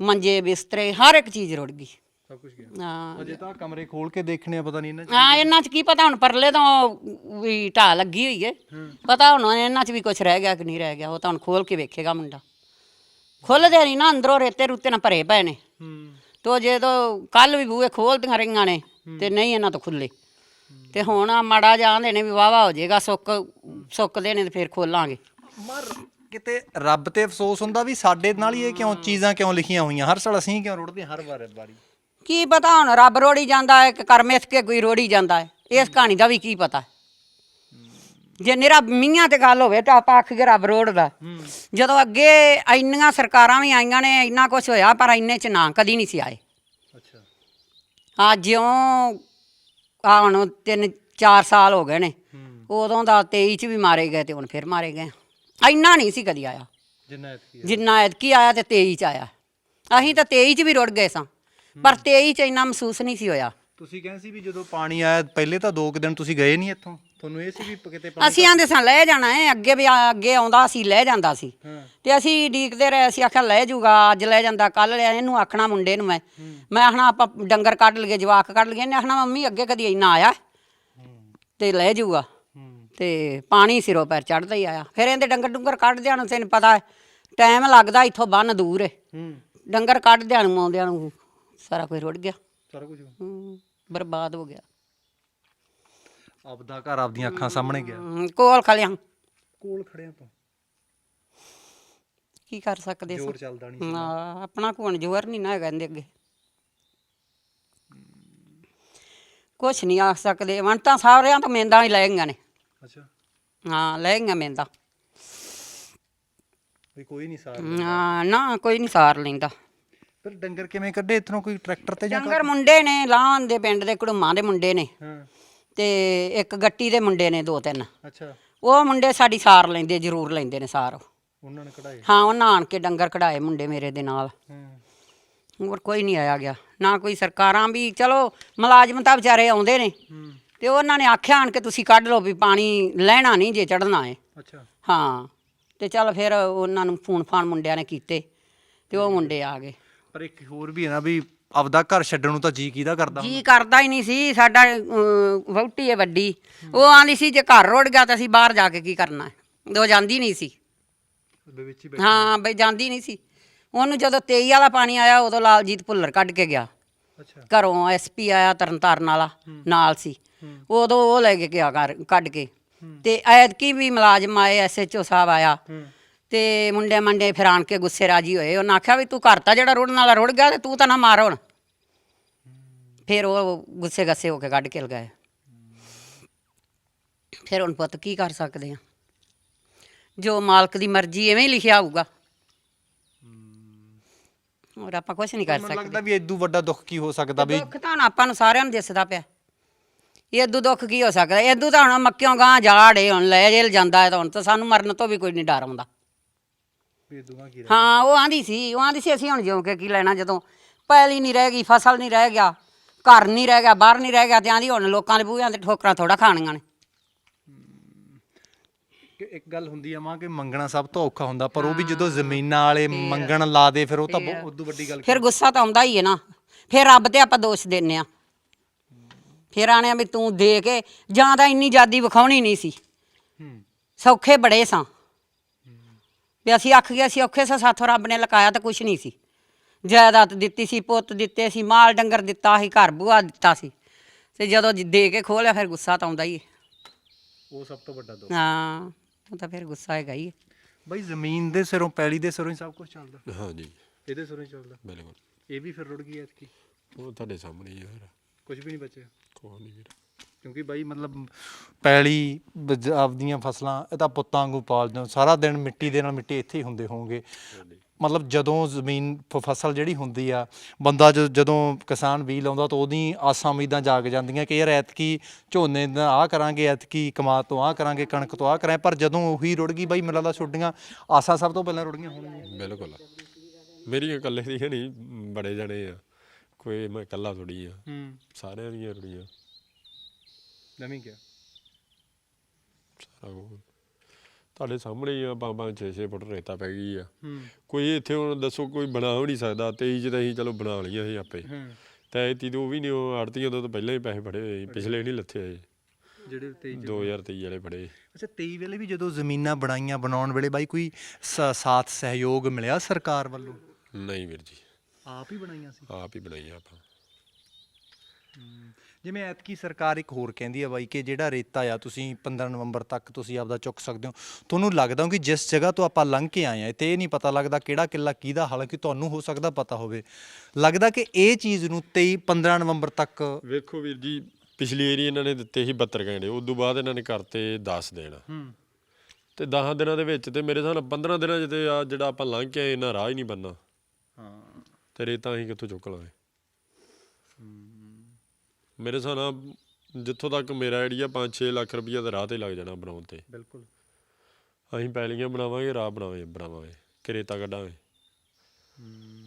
ਮੰਜੇ ਬਿਸਤਰੇ ਹਰ ਇੱਕ ਚੀਜ਼ ਰੁੜ ਗਈ। ਸਭ ਕੁਝ ਗਿਆ। ਹਾਂ। ਅਜੇ ਤਾਂ ਕਮਰੇ ਖੋਲ ਕੇ ਦੇਖਣੇ ਆ ਪਤਾ ਨਹੀਂ ਇਹਨਾਂ ਚ ਹਾਂ ਇਹਨਾਂ 'ਚ ਕੀ ਪਤਾ ਹੁਣ ਪਰਲੇ ਤੋਂ ਵੀ ਢਾਹ ਲੱਗੀ ਹੋਈ ਏ। ਪਤਾ ਹੁਣ ਇਹਨਾਂ 'ਚ ਵੀ ਕੁਝ ਰਹਿ ਗਿਆ ਕਿ ਨਹੀਂ ਰਹਿ ਗਿਆ ਉਹ ਤਾਂ ਹੁਣ ਖੋਲ ਕੇ ਵੇਖੇਗਾ ਮੁੰਡਾ। ਖੁੱਲਦੇ ਨਹੀਂ ਨਾ ਅੰਦਰੋਂ ਰੇਤੇ ਰੁੱਤੇ ਨਾਲ ਭਰੇ ਪਏ ਨੇ। ਹੂੰ। ਤੋ ਜੇ ਤੋਂ ਕੱਲ ਵੀ ਬੂਹੇ ਖੋਲਦੀਆਂ ਰਹੀਆਂ ਨੇ ਤੇ ਨਹੀਂ ਇਹਨਾਂ ਤੋਂ ਖੁੱਲੇ। ਤੇ ਹੁਣ ਆ ਮਾੜਾ ਜਾਂਦੇ ਨੇ ਵੀ ਵਾਵਾ ਹੋ ਜਾਏਗਾ ਸੁੱਕ ਸੁੱਕਦੇ ਨੇ ਤੇ ਫਿਰ ਖੋਲਾਂਗੇ। ਮਰ ਕਿਤੇ ਰੱਬ ਤੇ ਅਫਸੋਸ ਹੁੰਦਾ ਵੀ ਸਾਡੇ ਨਾਲ ਹੀ ਇਹ ਕਿਉਂ ਚੀਜ਼ਾਂ ਕਿਉਂ ਲਿਖੀਆਂ ਹੋਈਆਂ? ਹਰ ਸਾਲ ਅਸੀਂ ਕਿਉਂ ਰੁੜਦੇ ਹਾਂ? ਹਰ ਵਾਰ ਵਾਰੀ। ਕੀ ਪਤਾ ਹੁਣ ਰੱਬ ਰੋੜੀ ਜਾਂਦਾ ਹੈ ਕਿ ਕਰਮੇਥ ਕੇ ਕੋਈ ਰੋੜੀ ਜਾਂਦਾ ਹੈ? ਇਸ ਕਹਾਣੀ ਦਾ ਵੀ ਕੀ ਪਤਾ ਜੇ ਨਿਰਾ ਮੀਆਂ ਤੇ ਗੱਲ ਹੋਵੇ ਤਾਂ ਆਪਾਂ ਆਖ ਕੇ ਰੱਬ ਰੋੜਦਾ ਜਦੋਂ ਅੱਗੇ ਇੰਨੀਆਂ ਸਰਕਾਰਾਂ ਵੀ ਆਈਆਂ ਨੇ ਇੰਨਾ ਕੁਝ ਹੋਇਆ ਪਰ ਇੰਨੇ ਚ ਨਾ ਕਦੀ ਨਹੀਂ ਸੀ ਆਏ। ਅੱਛਾ। ਆ ਜਿਉਂ ਆ ਹੁਣ ਤਿੰਨ ਚਾਰ ਸਾਲ ਹੋ ਗਏ ਨੇ। ਉਦੋਂ ਦਾ 23 ਚ ਵੀ ਮਾਰੇ ਗਏ ਤੇ ਹੁਣ ਫਿਰ ਮਾਰੇ ਗਏ। ਇੰਨਾ ਨਹੀਂ ਸੀ ਕਦੀ ਆਇਆ। ਜਿੰਨਾ ਐਤਕੀ ਆਇਆ। ਤੇ 23 ਚ ਆਇਆ। ਅਸੀਂ ਤਾਂ 23 ਚ ਵੀ ਰੁੜ ਗਏ ਸਾਂ। ਪਰ 23 ਚ ਇੰਨਾ ਮਹਿਸੂਸ ਨਹੀਂ ਸੀ ਹੋਇਆ। ਤੁਸੀਂ ਕਹਿੰਦੇ ਸੀ ਵੀ ਜਦੋਂ ਪਾਣੀ ਆਇਆ ਪਹਿਲੇ ਤਾਂ ਦੋ ਕੁ ਦਿਨ ਤੁਸੀਂ ਗਏ ਨਹੀਂ ਇੱਥੋਂ। ਤੁਹਾਨੂੰ ਇਹ ਸੀ ਵੀ ਕਿਤੇ ਪਾਣੀ ਅਸੀਂ ਆਂਦੇ ਸਾਂ ਲੈ ਜਾਣਾ ਹੈ ਅੱਗੇ ਵੀ ਆ- ਅੱਗੇ ਆਉਂਦਾ ਸੀ ਲੈ ਜਾਂਦਾ ਸੀ। ਹਾਂ। ਤੇ ਅਸੀਂ ਡੀਕਦੇ ਰਹੇ ਅਸੀਂ ਆਖਿਆ ਲੈ ਜਾਊਗਾ ਅੱਜ ਲੈ ਜਾਂਦਾ ਕੱਲ ਲੈ ਇਹਨੂੰ ਆਖਣਾ ਮੁੰਡੇ ਨੂੰ ਮੈਂ। ਮੈਂ ਆਖਣਾ ਆਪਾਂ ਡੰਗਰ ਕੱਢ ਲਈਏ ਜਵਾਕ ਕੱਢ ਲਈਏ ਇਹਨੇ ਆਖਣਾ ਮੰਮੀ ਅੱਗੇ ਕਦੀ ਇੰਨਾ ਆਇਆ। ਤੇ ਲੈ ਜਾਊਗਾ ਹੂੰ। ਤੇ ਪਾਣੀ ਸਿਰੋਂ ਪੈਰ ਚੜਦਾ ਹੀ ਆਇਆ। ਫਿਰ ਇਹਦੇ ਡੰਗਰ ਡੁੰਗਰ ਕੱਢਦਿਆਂ ਨੂੰ ਤੈਨੂੰ ਪਤਾ ਟਾਈਮ ਲੱਗਦਾ ਇੱਥੋਂ ਬੰਨ ਦੂਰ ਹੈ ਹੂੰ। ਡੰਗਰ ਕੱਢਦਿਆਂ ਨੂੰ ਆਉਂਦਿਆਂ ਨੂੰ ਸਾਰਾ ਕੁਝ ਰੁੜ ਗਿਆ। ਸਾਰਾ ਕੁਝ ਹੂੰ, ਬਰਬਾਦ ਹੋ ਗਿਆ। ਆਪਦਾ ਘਰ ਆਪਦੀਆਂ ਅੱਖਾਂ ਸਾਹਮਣੇ ਗਿਆ। ਹੂੰ, ਕੋਲ ਖਲਿਆਂ ਕੋਲ ਖੜਿਆ ਤੋਂ ਕੀ ਕਰ ਸਕਦੇ ਸਾਂ ਜ਼ੋਰ ਚੱਲਦਾ ਨਹੀਂ ਹਾਂ, ਆਪਣਾ ਕੋਣ ਜ਼ੋਰ ਨਹੀਂ ਨਾ ਇਹਦੇ ਅੱਗੇ। ਕੁਛ ਨਹੀਂ ਆਖ ਸਕਦੇ। ਵਣ ਤਾਂ ਸਾਰਿਆਂ ਤੋਂ ਮਿੰਦਾਂ ਹੀ ਲੈ ਗਈਆਂ ਨੇ। ਅੱਛਾ। ਹਾਂ ਲੈ ਗਈਆਂ ਮਿੰਦਾਂ। ਵੀ ਕੋਈ ਨਹੀਂ ਸਾਰ ਹਾਂ ਨਾ ਕੋਈ ਨਹੀਂ ਸਾਰ ਲੈਂਦਾ। ਫਿਰ ਡੰਗਰ ਕਿਵੇਂ ਕੱਢੇ? ਇਥੋਂ ਕੋਈ ਟਰੈਕਟਰ ਤੇ ਜਾਂ ਡੰਗਰ ਮੁੰਡੇ ਨੇ ਲਾਹਣ ਦੇ ਪਿੰਡ ਦੇ ਕੁੜਮਾਂ ਦੇ ਮੁੰਡੇ ਨੇ। ਹਾਂ। ਤੇ ਇੱਕ ਗੱਟੀ ਦੇ ਮੁੰਡੇ ਨੇ ਦੋ ਤਿੰਨ। ਅੱਛਾ। ਉਹ ਮੁੰਡੇ ਸਾਡੀ ਸਾਰ ਲੈਂਦੇ ਜ਼ਰੂਰ ਲੈਂਦੇ ਨੇ ਸਾਰ। ਉਹ। ਉਹਨਾਂ ਨੇ ਕਢਾਏ? ਹਾਂ ਉਹਨਾਂ ਆਣ ਕੇ ਡੰਗਰ ਕਢਾਏ ਮੁੰਡੇ ਮੇਰੇ ਦੇ ਨਾਲ। ਹਾਂ। ਹੋਰ ਕੋਈ ਨਹੀਂ ਆਇਆ ਗਿਆ। ਨਾ ਕੋਈ ਸਰਕਾਰਾਂ ਵੀ ਚਲੋ ਮੁਲਾਜ਼ਮ ਤਾਂ ਵਿਚਾਰੇ ਆਉਂਦੇ ਨੇ। ਹੂੰ। ਤੇ ਉਹਨਾਂ ਨੇ ਆਖਿਆ ਆਣ ਕੇ ਤੁਸੀਂ ਕੱਢ ਲਓ ਵੀ ਪਾਣੀ ਲੈਣਾ ਨਹੀਂ ਜੇ ਚੜਨਾ ਹੈ। ਅੱਛਾ। ਹਾਂ। ਤੇ ਚੱਲ ਫਿਰ ਉਹਨਾਂ ਨੂੰ ਫੋਨ ਫਾਨ ਮੁੰਡਿਆਂ ਨੇ ਕੀਤੇ ਤੇ ਉਹ ਮੁੰਡੇ ਆ ਗਏ। ਪਰ ਇੱਕ ਹੋਰ ਵੀ ਹੈ ਨਾ ਵੀ ਆਪਦਾ ਘਰ ਛੱਡਣ ਨੂੰ ਤਾਂ ਜੀ ਕਿਹਦਾ ਕਰਦਾ ਜੀ ਕਰਦਾ ਹੀ ਨਹੀਂ ਸੀ ਸਾਡਾ ਅਮ, ਵਹੁਟੀ ਹੈ ਵੱਡੀ। ਉਹ ਆਂਦੀ ਸੀ ਜੇ ਘਰ ਰੁੜ ਗਿਆ ਤਾਂ ਅਸੀਂ ਬਾਹਰ ਜਾ ਕੇ ਕੀ ਕਰਨਾ ਹੈ? ਉਹ ਜਾਂਦੀ ਨਹੀਂ ਸੀ। ਦੇ ਵਿੱਚ ਹੀ ਹਾਂ ਬਈ ਜਾਂਦੀ ਨਹੀਂ ਸੀ। ਉਹਨੂੰ ਜਦੋਂ 23 ਵਾਲਾ ਪਾਣੀ ਆਇਆ ਉਦੋਂ ਲਾਲਜੀਤ ਭੁੱਲਰ ਕੱਢ ਕੇ ਗਿਆ। ਅੱਛਾ। ਘਰੋਂ ਐਸਪੀ ਆਇਆ ਤਰਨਤਾਰਨ ਵਾਲਾ ਨਾਲ ਸੀ। ਉਦੋਂ ਉਹ ਲੈ ਕੇ ਗਿਆ ਘਰ ਕੱਢ ਕੇ। ਤੇ ਐਤਕੀ ਵੀ ਮੁਲਾਜ਼ਮ ਆਏ ਐਸਐਚਓ ਸਾਹਿਬ ਆਇਆ। ਹੂੰ। ਤੇ ਮੁੰਡੇ ਮੰਡੇ ਫਿਰ ਆਣ ਕੇ ਗੁੱਸੇ ਰਾਜੀ ਹੋਏ। ਉਹਨਾਂ ਆਖਿਆ ਵੀ ਤੂੰ ਘਰ ਤਾਂ ਜਿਹੜਾ ਰੁੜਨ ਵਾਲਾ ਰੁੜ ਗਿਆ ਤੇ ਤੂੰ ਤਾਂ ਨਾ ਮਾਰ ਹੁਣ। ਫਿਰ ਉਹ ਗੁੱਸੇ ਗੱਸੇ ਹੋ ਕੇ ਕੱਢ ਕੇ ਲਗਾਏ। ਫਿਰ ਹੁਣ ਪੁੱਤ ਕੀ ਕਰ ਸਕਦੇ ਆ? ਜੋ ਮਾਲਕ ਦੀ ਮਰਜ਼ੀ ਐਵੇਂ ਹੀ ਲਿਖਿਆ ਹੋਊਗਾ। ਹੋਰ ਆਪਾਂ ਕੁਝ ਨਹੀਂ ਕਰ ਮੈਨੂੰ ਸਕਦੇ। ਲੱਗਦਾ ਵੀ ਇਦੋਂ ਵੱਡਾ ਦੁੱਖ ਕੀ ਹੋ ਸਕਦਾ ਵੀ ਦੁੱਖ ਤਾਂ ਹੁਣ ਆਪਾਂ ਨੂੰ ਸਾਰਿਆਂ ਨੂੰ ਦਿਸਦਾ ਪਿਆ। ਇਦੋਂ ਦੁੱਖ ਕੀ ਹੋ ਸਕਦਾ? ਇਦੋਂ ਤਾਂ ਹੁਣ ਮੱਕਿਓਂ ਗਾਂ ਜਾੜੇ ਹੁਣ ਲੈ ਜੇਲ ਜਾਂਦਾ ਹੈ ਤਾਂ ਹੁਣ ਤਾਂ ਸਾਨੂੰ ਮਰਨ ਤੋਂ ਵੀ ਕੋਈ ਨਹੀਂ ਡਰ ਆਉਂਦਾ। ਵੀ ਦੋਵਾਂ ਕੀ ਹਾਂ ਉਹ ਆਂਦੀ ਸੀ ਉਹ ਆਂਦੀ ਸੀ ਅਸੀਂ ਹੁਣ ਜਿਉਂ ਕੇ ਕੀ ਲੈਣਾ ਜਦੋਂ ਪੈਲੀ ਨਹੀਂ ਰਹਿ ਗਈ ਫਸਲ ਨਹੀਂ ਰਹਿ ਗਿਆ ਘਰ ਨਹੀਂ ਰਹਿ ਗਿਆ ਬਾਹਰ ਨਹੀਂ ਰਹਿ ਗਿਆ ਤੇ ਆਂਦੀ ਹੁਣ ਲੋਕਾਂ ਦੇ ਬੂਹਿਆਂ ਤੇ ਠੋਕਰਾਂ ਥੋੜਾ ਖਾਣੀਆਂ ਨੇ। ਕਿ ਇੱਕ ਗੱਲ ਹੁੰਦੀ ਆ ਮਾਂ ਕਿ ਮੰਗਣਾ ਸਭ ਤੋਂ ਔਖਾ ਹੁੰਦਾ ਪਰ ਉਹ ਵੀ ਜਦੋਂ ਜ਼ਮੀਨਾਂ ਵਾਲੇ ਮੰਗਣ ਲਾ ਦੇ ਫਿਰ ਉਹ ਤਾਂ ਬਹੁਤ ਉਦੋਂ ਵੱਡੀ ਗੱਲ ਫਿਰ ਗੁੱਸਾ ਤਾਂ ਆਉਂਦਾ ਹੀ ਹੈ ਨਾ। ਫਿਰ ਰੱਬ ਤੇ ਆਪਾਂ ਦੋਸ਼ ਦਿੰਨੇ ਆ। ਫਿਰ ਆਣੇ ਆ ਵੀ ਤੂੰ ਦੇ ਕੇ ਜਾਂ ਤਾਂ ਇੰਨੀ ਜਾਦੀ ਵਿਖਾਉਣੀ ਨਹੀਂ ਸੀ। ਹੂੰ। ਸੌਖੇ ਬੜੇ ਸਾਂ। ਵੀ ਅਸੀਂ ਅੱਖ ਗਏ ਸੀ ਔਖੇ ਸਾਂ ਸਾਥੋਂ ਰੱਬ ਨੇ ਲਕਾਇਆ ਤਾਂ ਕੁਛ ਨਹੀਂ ਸੀ। ਜਾਇਦਾਦ ਦਿੱਤੀ ਸੀ ਪੁੱਤ ਦਿੱਤੇ ਸੀ ਮਾਲ ਡੰਗਰ ਦਿੱਤਾ ਸੀ ਘਰ ਬੂਆ ਦਿੱਤਾ ਸੀ। ਤੇ ਜਦੋਂ ਦੇ ਕੇ ਖੋਲਿਆ ਫਿਰ ਗੁੱਸਾ ਤਾਂ ਆਉਂਦਾ ਹੀ ਹੈ। ਉਹ ਸਭ ਤੋਂ ਵੱਡਾ ਦੁੱਖ। ਹਾਂ ਉਹ ਤਾਂ ਫਿਰ ਗੁੱਸਾ ਹੈਗਾ ਹੀ ਹੈ। ਬਈ ਜ਼ਮੀਨ ਦੇ ਸਿਰੋਂ ਪੈਲੀ ਦੇ ਸਿਰੋਂ ਹੀ ਸਭ ਕੁਝ ਚੱਲਦਾ। ਹਾਂਜੀ। ਇਹਦੇ ਸਿਰੋਂ ਹੀ ਚੱਲਦਾ। ਬਿਲਕੁਲ। ਇਹ ਵੀ ਫਿਰ ਰੁੜ ਗਈ ਐਤਕੀ। ਉਹ ਤੁਹਾਡੇ ਸਾਹਮਣੇ ਹੀ ਫਿਰ ਕੁਝ ਵੀ ਨਹੀਂ ਬਚਿਆ। ਕੋਈ ਨਹੀਂ ਵੀਰ। ਕਿਉਂਕਿ ਬਾਈ ਮਤਲਬ ਪੈਲੀ ਬਜ- ਆਪਦੀਆਂ ਫਸਲਾਂ ਇਹ ਤਾਂ ਪੁੱਤਾਂ ਵਾਂਗੂ ਪਾਲਦੇ ਹੋ ਸਾਰਾ ਦਿਨ ਮਿੱਟੀ ਦੇ ਨਾਲ ਮਿੱਟੀ ਇੱਥੇ ਹੀ ਹੁੰਦੇ ਹੋਵੋਗੇ ਮਤਲਬ ਜਦੋਂ ਜ਼ਮੀਨ ਫ- ਫਸਲ ਜਿਹੜੀ ਹੁੰਦੀ ਆ ਬੰਦਾ ਜ- ਜਦੋਂ ਕਿਸਾਨ ਬੀਜ ਲਾਉਂਦਾ ਤਾਂ ਉਹਦੀ ਆਸਾਂ ਉਮੀਦਾਂ ਜਾਗ ਜਾਂਦੀਆਂ ਕਿ ਯਾਰ ਐਤਕੀ ਝੋਨੇ ਦਾ ਆਹ ਕਰਾਂਗੇ ਐਤਕੀ ਕਮਾਦ ਤੋਂ ਆਹ ਕਰਾਂਗੇ ਕਣਕ ਤੋਂ ਆਹ ਕਰਾਂ ਪਰ ਜਦੋਂ ਉਹੀ ਰੁੜ ਗਈ ਬਾਈ ਮੈਨੂੰ ਲੱਗਦਾ ਛੋਡੀਆਂ ਆਸਾਂ ਸਭ ਤੋਂ ਪਹਿਲਾਂ ਰੁੜੀਆਂ ਹੋਣਗੀਆਂ। ਬਿਲਕੁਲ। ਮੇਰੀਆਂ ਇਕੱਲੇ ਦੀਆਂ ਨਹੀਂ ਬੜੇ ਜਣੇ ਆ। ਕੋਈ ਮੈਂ ਇਕੱਲਾ ਥੋੜੀ ਆ। ਹੂੰ। ਸਾਰਿਆਂ ਦੀਆਂ ਰੁੜੀਆਂ। ਨਵੀਂ ਗਿਆ ਸਾਰਾ ਕੁਛ। ਤੁਹਾਡੇ ਸਾਹਮਣੇ ਹੀ ਆ ਪੰਜ ਪੰਜ 6-6 ਫੁੱਟ ਰੇਤਾ ਪੈ ਗਈ ਆ ਹੂੰ ਕੋਈ ਇੱਥੇ ਹੁਣ ਦੱਸੋ ਕੋਈ ਬਣਾ ਵੀ ਨਹੀਂ ਸਕਦਾ 23 ਚ ਤਾਂ ਅਸੀਂ ਚਲੋ ਬਣਾ ਲਈਆਂ ਸੀ ਆਪੇ ਹੂੰ ਤੇ ਐਤੀ ਤੋਂ ਵੀ ਨਹੀਂ ਉਹ ਆੜਤੀਆਂ ਤੋਂ ਤਾਂ ਪਹਿਲਾਂ ਹੀ ਪੈਸੇ ਫੜੇ ਹੋਏ ਸੀ ਪਿਛਲੇ ਨਹੀਂ ਲੱਥੇ ਹੋਏ ਜਿਹੜੇ 23 2023 ਵਾਲੇ ਫੜੇ ਅੱਛਾ 23 ਵੇਲੇ ਵੀ ਜਦੋਂ ਜ਼ਮੀਨਾਂ ਬਣਾਈਆਂ ਬਣਾਉਣ ਵੇਲੇ ਬਾਈ ਕੋਈ ਸ- ਸਾਥ ਸਹਿਯੋਗ ਮਿਲਿਆ ਸਰਕਾਰ ਵੱਲੋਂ? ਨਹੀਂ ਵੀਰ ਜੀ। ਆਪ ਹੀ ਬਣਾਈਆਂ ਸੀ? ਆਪ ਹੀ ਬਣਾਈਆਂ ਆਪਾਂ। ਜਿਵੇਂ ਐਤਕੀ ਸਰਕਾਰ ਇੱਕ ਹੋਰ ਕਹਿੰਦੀ ਆ ਬਾਈ ਕਿ ਜਿਹੜਾ ਰੇਤਾ ਆ ਤੁਸੀਂ 15 ਨਵੰਬਰ ਤੱਕ ਤੁਸੀਂ ਆਪਦਾ ਚੁੱਕ ਸਕਦੇ ਹੋ। ਤੁਹਾਨੂੰ ਲੱਗਦਾ ਕਿ ਜਿਸ ਜਗ੍ਹਾ ਤੋਂ ਆਪਾਂ ਲੰਘ ਕੇ ਆਏ ਆ ਤੇ ਇਹ ਨਹੀਂ ਪਤਾ ਲੱਗਦਾ ਕਿਹੜਾ ਕਿੱਲਾ ਕਿਹਦਾ ਹਾਲਾਂਕਿ ਤੁਹਾਨੂੰ ਹੋ ਸਕਦਾ ਪਤਾ ਹੋਵੇ। ਲੱਗਦਾ ਕਿ ਇਹ ਚੀਜ਼ ਨੂੰ 23 15 ਨਵੰਬਰ ਤੱਕ ਵੇਖੋ ਵੀਰ ਜੀ ਪਿਛਲੀ ਏਰੀ ਇਹਨਾਂ ਨੇ ਦਿੱਤੇ ਸੀ 72 ਘੰਟੇ ਉਸ ਤੋਂ ਬਾਅਦ ਇਹਨਾਂ ਨੇ ਕਰਤੇ 10 ਦਿਨ। ਹੂੰ। ਤੇ 10 ਦਿਨਾਂ ਦੇ ਵਿੱਚ ਤੇ ਮੇਰੇ ਹਿਸਾਬ ਨਾਲ 15 ਦਿਨਾਂ 'ਚ ਤੇ ਆ ਜਿਹੜਾ ਆਪਾਂ ਲੰਘ ਕੇ ਆਏ ਇਹਨਾਂ ਰਾਹ ਹੀ ਨਹੀਂ ਬੰਨਾ ਹਾਂ। ਤੇ ਰੇਤਾ ਅਸੀਂ ਕਿੱਥੋਂ ਚੁੱਕ ਲਾਂਗੇ? ਮੇਰੇ ਹਿਸਾਬ ਨਾਲ ਜਿੱਥੋਂ ਤੱਕ ਮੇਰਾ ਆਈਡੀਆ 5-6 ਲੱਖ ਰੁਪਈਆ ਦਾ ਰਾਹ ਤੇ ਲੱਗ ਜਾਣਾ ਬਣਾਉਣ ਤੇ। ਬਿਲਕੁਲ। ਅਸੀਂ ਪੈਲੀਆਂ ਬਣਾਵਾਂਗੇ ਰਾਹ ਬਣਾਵਾਂਗੇ ਬਣਾਵਾਂਗੇ ਕਿ ਰੇਤਾ ਕੱਢਾਂਗੇ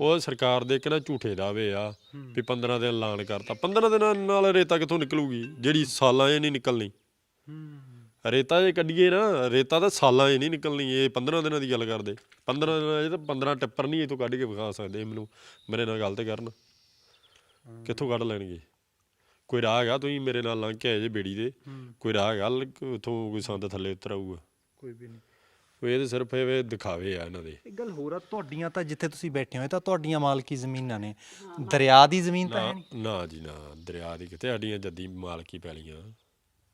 ਉਹ ਸਰਕਾਰ ਦੇ ਨਾ ਝੂਠੇ ਦਾਅਵੇ ਆ ਵੀ 15 ਦਿਨ ਐਲਾਨ ਕਰਤਾ। 15 ਦਿਨਾਂ ਨਾਲ ਰੇਤਾ ਕਿੱਥੋਂ ਨਿਕਲੂਗੀ? ਜਿਹੜੀ ਸਾਲਾਂ 'ਚ ਨਹੀਂ ਨਿਕਲਣੀ। ਰੇਤਾ ਜੇ ਕੱਢੀਏ ਨਾ ਰੇਤਾ ਤਾਂ ਸਾਲਾਂ 'ਚ ਨਹੀਂ ਨਿਕਲਣੀ ਇਹ 15 ਦਿਨਾਂ ਦੀ ਗੱਲ ਕਰਦੇ। 15 ਦਿਨਾਂ 'ਚ ਤਾਂ 15 ਟਿੱਪਰ ਨਹੀਂ ਇਹ ਤੋਂ ਕੱਢ ਕੇ ਵਿਖਾ ਸਕਦੇ ਇਹ ਮੈਨੂੰ ਮੇਰੇ ਨਾਲ ਗੱਲ ਤੇ ਕਰਨ। ਕਿੱਥੋਂ ਕੱਢ ਲੈਣਗੇ? ਕੋਈ ਰਾਹ ਹੈਗਾ ਤੁਸੀਂ ਮੇਰੇ ਨਾਲ ਲੰਘ ਕੇ ਆਏ ਜੇ ਬੇੜੀ ਦੇ ਕੋਈ ਰਾਹ ਹੈਗਾ ਉਥੋਂ ਕੋਈ ਸੰਦ ਥੱਲੇ ਉਤਰ ਆਊਗਾ ਕੋਈ ਵੀ ਨਹੀਂ। ਕੋਈ ਇਹ ਤਾਂ ਸਿਰਫ ਇਹ ਦਿਖਾਵੇ ਆ ਇਹਨਾਂ ਦੇ। ਇੱਕ ਗੱਲ ਹੋਰ ਆ ਤੁਹਾਡੀਆਂ ਤਾਂ ਜਿੱਥੇ ਤੁਸੀਂ ਬੈਠੇ ਹੋ ਇਹ ਤਾਂ ਤੁਹਾਡੀਆਂ ਮਾਲਕੀ ਜ਼ਮੀਨਾਂ ਨੇ। ਦਰਿਆ ਦੀ ਜ਼ਮੀਨ ਤਾਂ ਹੈ ਨਾ ਨਹੀਂ। ਨਾ ਜੀ ਨਾ ਦਰਿਆ ਦੀ ਕਿਤੇ ਸਾਡੀਆਂ ਜੱਦੀ ਮਾਲਕੀ ਪੈਲੀਆਂ।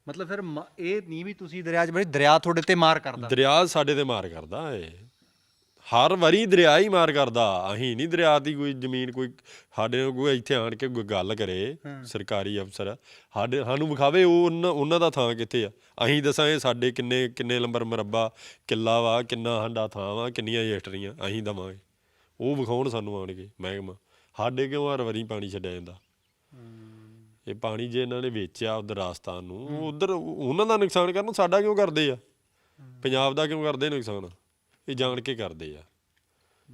ਮਤਲਬ ਫਿਰ ਮ- ਇਹ ਨਹੀਂ ਵੀ ਤੁਸੀਂ ਦਰਿਆ 'ਚ ਬੜੇ ਦਰਿਆ ਤੁਹਾਡੇ ਤੇ ਮਾਰ ਕਰਦਾ। ਦਰਿਆ ਸਾਡੇ ਤੇ ਮਾਰ ਕਰਦਾ ਏ ਹਰ ਵਾਰੀ ਦਰਿਆ ਹੀ ਮਾਰ ਕਰਦਾ। ਅਸੀਂ ਨਹੀਂ ਦਰਿਆ ਦੀ ਕੋਈ ਜ਼ਮੀਨ ਕੋਈ ਸਾਡੇ ਨਾਲ ਕੋਈ ਇੱਥੇ ਆਣ ਕੇ ਕੋਈ ਗੱਲ ਕਰੇ ਸਰਕਾਰੀ ਅਫਸਰ। ਸਾਡੇ ਸਾਨੂੰ ਵਿਖਾਵੇ ਉਹ ਉਹਨਾਂ- ਦਾ ਥਾਂ ਕਿੱਥੇ ਆ? ਅਸੀਂ ਦੱਸਾਂ ਇਹ ਸਾਡੇ ਕਿੰਨੇ ਕਿੰਨੇ ਨੰਬਰ ਮਰਬਾ ਕਿੱਲਾ ਵਾ ਕਿੰਨਾ ਹੰਡਾ ਥਾਂ ਵਾ ਕਿੰਨੀਆਂ ਏਟਰੀਆਂ ਅਸੀਂ ਦਵਾਂਗੇ। ਉਹ ਵਿਖਾਉਣ ਸਾਨੂੰ ਆਣ ਕੇ ਮਹਿਕਮਾ। ਸਾਡੇ ਕਿਉਂ ਹਰ ਵਾਰੀ ਪਾਣੀ ਛੱਡਿਆ ਜਾਂਦਾ? ਇਹ ਪਾਣੀ ਜੇ ਇਹਨਾਂ ਨੇ ਵੇਚਿਆ ਉਧਰ ਰਾਜਸਥਾਨ ਨੂੰ ਉਧਰ ਉਹਨਾਂ ਦਾ ਨੁਕਸਾਨ ਕਰਨ ਸਾਡਾ ਕਿਉਂ ਕਰਦੇ ਆ? ਪੰਜਾਬ ਦਾ ਕਿਉਂ ਕਰਦੇ ਨੁਕਸਾਨ? ਇਹ ਜਾਣ ਕੇ ਕਰਦੇ ਆ।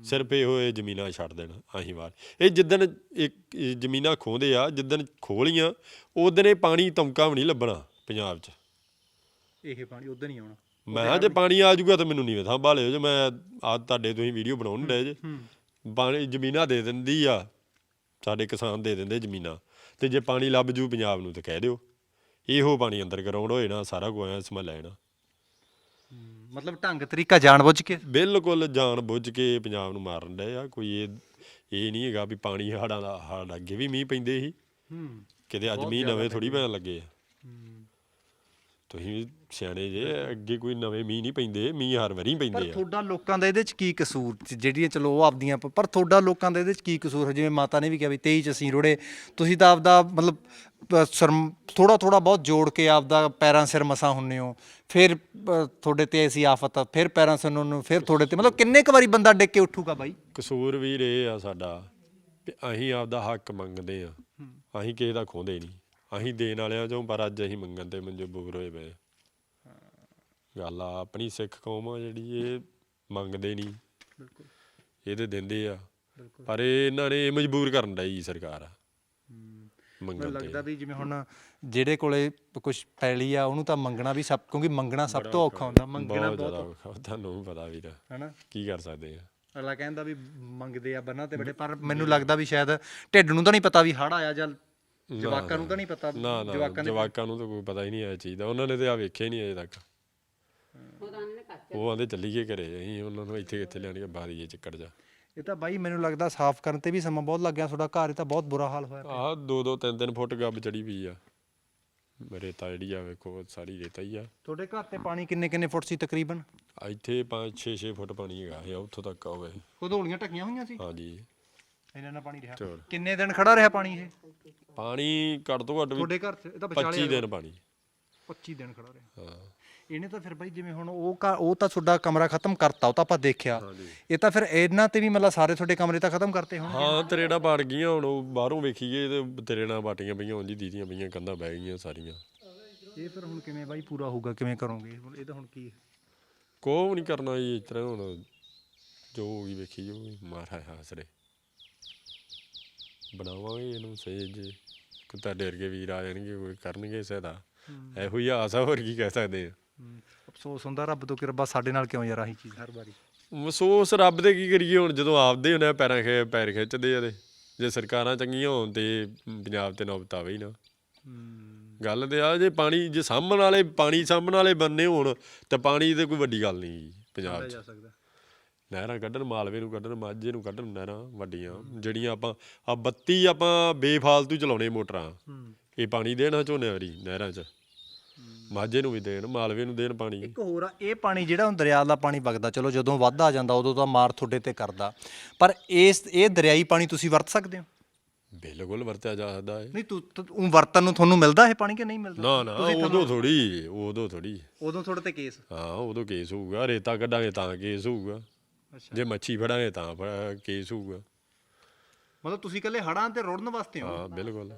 ਸਿਰਫ ਇਹ ਹੋਏ ਜ਼ਮੀਨਾਂ ਛੱਡ ਦੇਣ ਅਸੀਂ ਵਾਰ। ਇਹ ਜਿੱਦਣ ਇੱਕ ਜ਼ਮੀਨਾਂ ਖੋਹਦੇ ਆ ਜਿੱਦਣ ਖੋਲੀਆਂ ਉਦਣ ਇਹ ਪਾਣੀ ਤਮਕਾ ਵੀ ਨਹੀਂ ਲੱਭਣਾ ਪੰਜਾਬ 'ਚ। ਇਹ ਪਾਣੀ ਉਦੋਂ ਨਹੀਂ ਆਉਣਾ। ਮੈਂ ਜੇ ਪਾਣੀ ਆ ਜਾਊਗਾ ਤਾਂ ਮੈਨੂੰ ਨਹੀਂ ਥਾਂ ਭਾਲਿਓ ਜੇ ਮੈਂ ਆ ਤੁਹਾਡੇ ਤੁਸੀਂ ਵੀਡੀਓ ਬਣਾਉਣ ਨਹੀਂ ਜੇ। ਪਾਣੀ ਜ਼ਮੀਨਾਂ ਦੇ ਦਿੰਦੀ ਆ ਸਾਡੇ ਕਿਸਾਨ ਦੇ ਦਿੰਦੇ ਜ਼ਮੀਨਾਂ। ਤੇ ਜੇ ਪਾਣੀ ਲੱਭ ਜੂ ਪੰਜਾਬ ਨੂੰ ਤਾਂ ਕਹਿ ਦਿਓ। ਇਹੋ ਪਾਣੀ ਅੰਦਰ ਗਰਾਉਂਡ ਹੋਏ ਨਾ ਸਾਰਾ ਕੁਝ ਸਮਝ ਲੈਣਾ। ਮਤਲਬ ਢੰਗ ਤਰੀਕਾ ਜਾਣਬੁੱਝ ਕੇ? ਬਿਲਕੁਲ ਜਾਣ ਬੁੱਝ ਕੇ ਪੰਜਾਬ ਨੂੰ ਮਾਰਨ ਡਏ ਆ ਕੋਈ ਇਹ ਇਹ ਨਹੀਂ ਹੈਗਾ ਵੀ ਪਾਣੀ ਹਾੜਾਂ ਦਾ ਹਾੜ ਅੱਗੇ ਵੀ ਮੀਂਹ ਪੈਂਦੇ ਸੀ। ਹੂੰ। ਕਿਤੇ ਅੱਜ ਮੀਂਹ ਨਵੇਂ ਥੋੜੀ ਪੈਣ ਲੱਗੇ ਆ। ਤੁਸੀਂ ਵੀ ਸਿਆਣੇ ਜੇ ਅੱਗੇ ਕੋਈ ਨਵੇਂ ਮੀਂਹ ਨਹੀਂ ਪੈਂਦੇ ਮੀਂਹ ਹਰ ਵਾਰੀ ਪਰ ਪੈਂਦੇ ਆ। ਤੁਹਾਡਾ ਲੋਕਾਂ ਦਾ ਇਹਦੇ ਚ ਕੀ ਕਸੂਰ? ਚ- ਜਿਹੜੀਆਂ ਚਲੋ ਉਹ ਆਪਦੀਆਂ ਪ- ਪਰ ਤੁਹਾਡਾ ਲੋਕਾਂ ਦਾ ਇਹਦੇ ਚ ਕੀ ਕਸੂਰ? ਹੈ ਜਿਵੇਂ ਮਾਤਾ ਨੇ ਵੀ ਕਿਹਾ ਵੀ 23 ਚ ਅਸੀਂ ਰੁੜੇ ਤੁਸੀਂ ਤਾਂ ਆਪਦਾ ਮਤਲਬ ਥੋੜਾ ਥੋੜਾ ਬਹੁਤ ਜੋੜ ਕੇ ਆਪਦਾ ਪੈਰਾਂ ਸਿਰ ਮਸਾ ਹੁੰਨੇ ਹੋ। ਫਿਰ ਅ, ਤੁਹਾਡੇ ਤੇ ਐਸੀ ਆਫਤ ਫਿਰ ਪੈਰਾਂ ਸਿਰ ਨੂੰ ਫਿਰ ਤੁਹਾਡੇ ਤੇ ਮਤਲਬ ਕਿੰਨੇ ਕੁ ਵਾਰੀ ਬੰਦਾ ਡਿੱਗ ਕੇ ਉੱਠੂਗਾ ਬਾਈ? ਕਸੂਰ ਵੀ ਇਹ ਆ ਸਾਡਾ ਅਸੀਂ ਆਪਦਾ ਹੱਕ ਮੰਗਦੇ ਆ। ਅਸੀਂ ਕਿਸੇ ਦਾ ਖੋਹਦੇ ਨਹੀਂ। ਅਸੀਂ ਦੇਣ ਵਾਲਿਆਂ ਚੋਂ ਪਰ ਅੱਜ ਅਸੀਂ ਮੰਗਣ ਤੇ ਮਜਬੂਰ ਹੋਏ ਪਏ। ਗੱਲ ਆ ਆਪਣੀ ਸਿੱਖ ਕੌਮ ਆ ਜਿਹੜੀ ਇਹ ਮੰਗਦੇ ਨਹੀਂ। ਇਹ ਤੇ ਦਿੰਦੇ ਆ। ਪਰ ਇਹ ਇਹਨਾਂ ਨੇ ਮਜਬੂਰ ਕਰਨ ਡਈ ਸਰਕਾਰ। ਆ ਮੈਨੂੰ ਮੰਗਣ ਲੱਗਦਾ ਤੇ ਵੀ ਜਿਵੇਂ ਹੁਣ ਜਿਹੜੇ ਕੋਲੇ ਕੁਝ ਪੈਲੀ ਆ ਉਹਨੂੰ ਤਾਂ ਮੰਗਣਾ ਵੀ ਸਭ ਕਿਉਂਕਿ ਮੰਗਣਾ ਸਭ ਤੋਂ ਔਖਾ ਹੁੰਦਾ। ਮੰਗਣਾ ਬਹੁਤ ਔਖਾ। ਤੁਹਾਨੂੰ ਵੀ ਪਤਾ ਵੀਰ ਹੈਨਾ? ਕੀ ਕਰ ਸਕਦੇ ਆ। ਅਗਲਾ ਕਹਿੰਦਾ ਵੀ ਮੰਗਦੇ ਆ ਬੰਨਾਂ ਤੇ ਬੜੇ ਪਰ ਮੈਨੂੰ ਲੱਗਦਾ ਵੀ ਸ਼ਾਇਦ ਢਿੱਡ ਨੂੰ ਤਾਂ ਨਹੀਂ ਪਤਾ ਵੀ ਹੜ ਆਇਆ ਜਾਂ ਜਵਾਕਾਂ ਨੂੰ ਤਾਂ ਨਹੀਂ ਪਤਾ ਨਾ ਨਾ ਜਵਾਕਾਂ ਨੇ ਜਵਾਕਾਂ ਨੂੰ ਤਾਂ ਕੋਈ ਪਤਾ ਹੀ ਨਹੀਂ ਇਹ ਚੀਜ਼ ਦਾ। ਉਹਨਾਂ ਨੇ ਤੇ ਆ ਵੇਖਿਆ ਹੀ ਨਹੀਂ ਅਜੇ ਤੱਕ। ਉਹ ਆਂਦੇ ਚੱਲੀਏ ਘਰੇ ਅਸੀਂ ਉਹਨਾਂ ਨੂੰ ਇੱਥੇ ਕਿੱਥੇ ਬਾਹਰ ਹੀ ਚੱਕੜ ਜਾ। ਇਹ ਤਾਂ ਬਾਈ ਮੈਨੂੰ ਲੱਗਦਾ ਸਾਫ਼ ਕਰਨ ਤੇ ਵੀ ਸਮਾਂ ਬਹੁਤ ਲੱਗ ਗਿਆ ਤੁਹਾਡਾ ਘਰ ਇਹ ਤਾਂ ਬਹੁਤ ਬੁਰਾ ਹਾਲ ਹੋਇਆ। ਆਹ ਦੋ ਦੋ ਤਿੰਨ ਤਿੰਨ ਫੁੱਟ ਗੱਬ ਚੜੀ ਪਈ ਆ। ਰੇਤਾ ਜਿਹੜੀ ਆ ਵੇਖੋ ਸਾਰੀ ਰੇਤਾ ਹੀ ਆ। ਤੁਹਾਡੇ ਘਰ ਤੇ ਪਾਣੀ ਕਿੰਨੇ ਕਿੰਨੇ ਫੁੱਟ ਸੀ ਤਕਰੀਬਨ? ਇੱਥੇ 5 6 6 ਫੁੱਟ ਪਾਣੀ ਹੈਗਾ ਇਹ ਉੱਥੋਂ ਤੱਕ ਹੋਵੇ ਖੁਦੋਲੀਆਂ ਟਕੀਆਂ ਹੋਈਆਂ ਸੀ? ਹਾਂਜੀ। ਇਹਨਾਂ ਨਾਲ ਪਾਣੀ ਰਿਹਾ। ਚਲੋ। ਕਿੰਨੇ ਦਿਨ ਖੜਾ ਰਿਹਾ ਪਾਣੀ ਇਹ? ਪਾਣੀ ਘੱਟ ਤੋਂ ਘੱਟ ਵੀ ਤੁਹਾਡੇ ਘਰ 'ਚ ਇਹ ਤਾਂ ਵਿਚਾਲੇ 25 ਦਿਨ ਪਾਣੀ। 25 ਦਿਨ ਖੜਾ ਰਿਹਾ। ਹਾਂ। ਇਹਨੇ ਤਾਂ ਫਿਰ ਬਾਈ ਜਿਵੇਂ ਹੁਣ ਉਹ ਘਰ- ਉਹ ਤਾਂ ਤੁਹਾਡਾ ਕਮਰਾ ਖਤਮ ਕਰਤਾ ਉਹ ਤਾਂ ਆਪਾਂ ਦੇਖਿਆ। ਇਹ ਤਾਂ ਫਿਰ ਇਹਨਾਂ ਤੇ ਵੀ ਮਤਲਬ ਸਾਰੇ ਤੁਹਾਡੇ ਕਮਰੇ ਤਾਂ ਖਤਮ ਕਰਤੇ ਹੋਣ ਹਾਂ ਤਰੇੜਾ ਪਾੜ ਗਈਆਂ ਹੁਣ ਉਹ ਬਾਹਰੋਂ ਵੇਖੀਏ ਤੇ ਤਰੇੜਾਂ ਪਾਟੀਆਂ ਪਈਆਂ ਉਂਝ ਹੀ ਦੀਦੀਆਂ ਪਈਆਂ ਕੰਧਾਂ ਬਹਿ ਗਈਆਂ ਸਾਰੀਆਂ। ਇਹ ਫਿਰ ਹੁਣ ਕਿਵੇਂ ਬਾਈ ਪੂਰਾ ਹੋਊਗਾ ਕਿਵੇਂ ਕਰੋਗੇ? ਹੁਣ ਇਹ ਤਾਂ ਹੁਣ ਕੀ? ਕੋਈ ਨਹੀਂ ਕਰਨਾ ਜੀ ਇਸ ਤਰ੍ਹਾਂ ਹੁਣ ਜੋ ਹੋਊਗੀ ਵੇਖੀ ਜੋ ਮਾਰਾ ਹਾਸਰੇ। ਬਣਾਵਾਂਗੇ ਇਹਨੂੰ ਸਹੀ ਜੇ। ਕੋਈ ਤੁਹਾਡੇ ਵਰਗੇ ਵੀਰ ਆ ਜਾਣਗੇ ਕੋਈ ਕਰਨਗੇ ਸਹਾਇਤਾ ਇਹੋ ਹੀ ਆਸ ਆ ਹੋਰ ਕੀ ਕਹਿ ਸਕਦੇ ਆ। ਅਫਸੋਸ ਹੁੰਦਾ ਰੱਬ ਤੋਂ ਕਿ ਰੱਬਾ ਸਾਡੇ ਨਾਲ ਕਿਉਂ ਯਾਰ ਆਹੀ ਚੀਜ਼ ਹਰ ਵਾਰੀ। ਮਹਿਸੂਸ ਰੱਬ ਦੇ ਕੀ ਕਰੀਏ ਹੁਣ ਜਦੋਂ ਆਪਦੇ ਆ ਪੈਰਾਂ ਖੇ ਪੈਰ ਖਿੱਚਦੇ ਆ ਤੇ ਜੇ ਸਰਕਾਰਾਂ ਚੰਗੀਆਂ ਹੋਣ ਤੇ ਪੰਜਾਬ ਤੇ ਨੌਬਤ ਆਵੇ ਹੀ ਨਾ। ਗੱਲ ਤੇ ਆ ਜੇ ਪਾਣੀ ਜੇ ਸਾਂਭਣ ਵਾਲੇ ਪਾਣੀ ਸਾਂਭਣ ਵਾਲੇ ਬੰਨੇ ਹੋਣ ਤੇ ਪਾਣੀ ਤੇ ਕੋਈ ਵੱਡੀ ਗੱਲ ਨਹੀਂ ਪੰਜਾਬ 'ਚ। ਜਾ ਸਕਦਾ। ਨਹਿਰਾਂ ਕੱਢਣ ਮਾਲਵੇ ਨੂੰ ਕੱਢਣ ਮਾਝੇ ਨੂੰ ਕੱਢਣ ਨਹਿਰਾਂ ਵੱਡੀਆਂ ਜਿਹੜੀਆਂ ਆਪਾਂ ਆ ਬੱਤੀ ਆਪਾਂ ਬੇਫਾਲਤੂ ਚਲਾਉਣੇ ਮੋਟਰਾਂ। ਇਹ ਪਾਣੀ ਦੇਣਾ ਝੋਨੇ ਵਾਰੀ ਨਹਿਰਾਂ 'ਚ। ਮਾਝੇ ਨੂੰ ਵੀ ਦੇਣ ਮਾਲਵੇ ਨੂੰ ਦੇਣ ਪਾਣੀ। ਇੱਕ ਹੋਰ ਆ ਇਹ ਪਾਣੀ ਜਿਹੜਾ ਹੁਣ ਦਰਿਆ ਦਾ ਪਾਣੀ ਵਗਦਾ ਚਲੋ ਜਦੋਂ ਵੱਧ ਆ ਜਾਂਦਾ ਉਦੋਂ ਤਾਂ ਮਾਰ ਤੁਹਾਡੇ ਤੇ ਕਰਦਾ। ਪਰ ਇਸ ਇਹ ਦਰਿਆਈ ਪਾਣੀ ਤੁਸੀਂ ਵਰਤ ਸਕਦੇ ਹੋ? ਬਿਲਕੁਲ ਵਰਤਿਆ ਜਾ ਸਕਦਾ ਹੈ। ਨਹੀਂ ਤੂੰ ਉਹ ਵਰਤਨ ਨੂੰ ਤੁਹਾਨੂੰ ਮਿਲਦਾ ਇਹ ਪਾਣੀ ਕਿ ਨਹੀਂ ਮਿਲਦਾ? ਨਾ ਨਾ ਉਦੋਂ ਥੋੜੀ ਉਦੋਂ ਥੋੜੀ ਉਦੋਂ ਤੁਹਾਡੇ ਤੇ ਕੇਸ ਹਾਂ ਉਦੋਂ ਕੇਸ ਹੋਊਗਾ ਰੇਤਾ ਕੱਢਾਂਗੇ ਤਾਂ ਕੇਸ ਹੋਊਗਾ। ਜੇ ਮੱਛੀ ਫੜਾਂਗੇ ਤਾਂ ਫ- ਕੇਸ ਹੋਊਗਾ। ਮਤਲਬ ਤੁਸੀਂ ਇਕੱਲੇ ਹੜਾਂ ਤੇ ਰੋੜਨ ਵਾਸਤੇ ਹੋ? ਹਾਂ ਬਿਲਕੁਲ।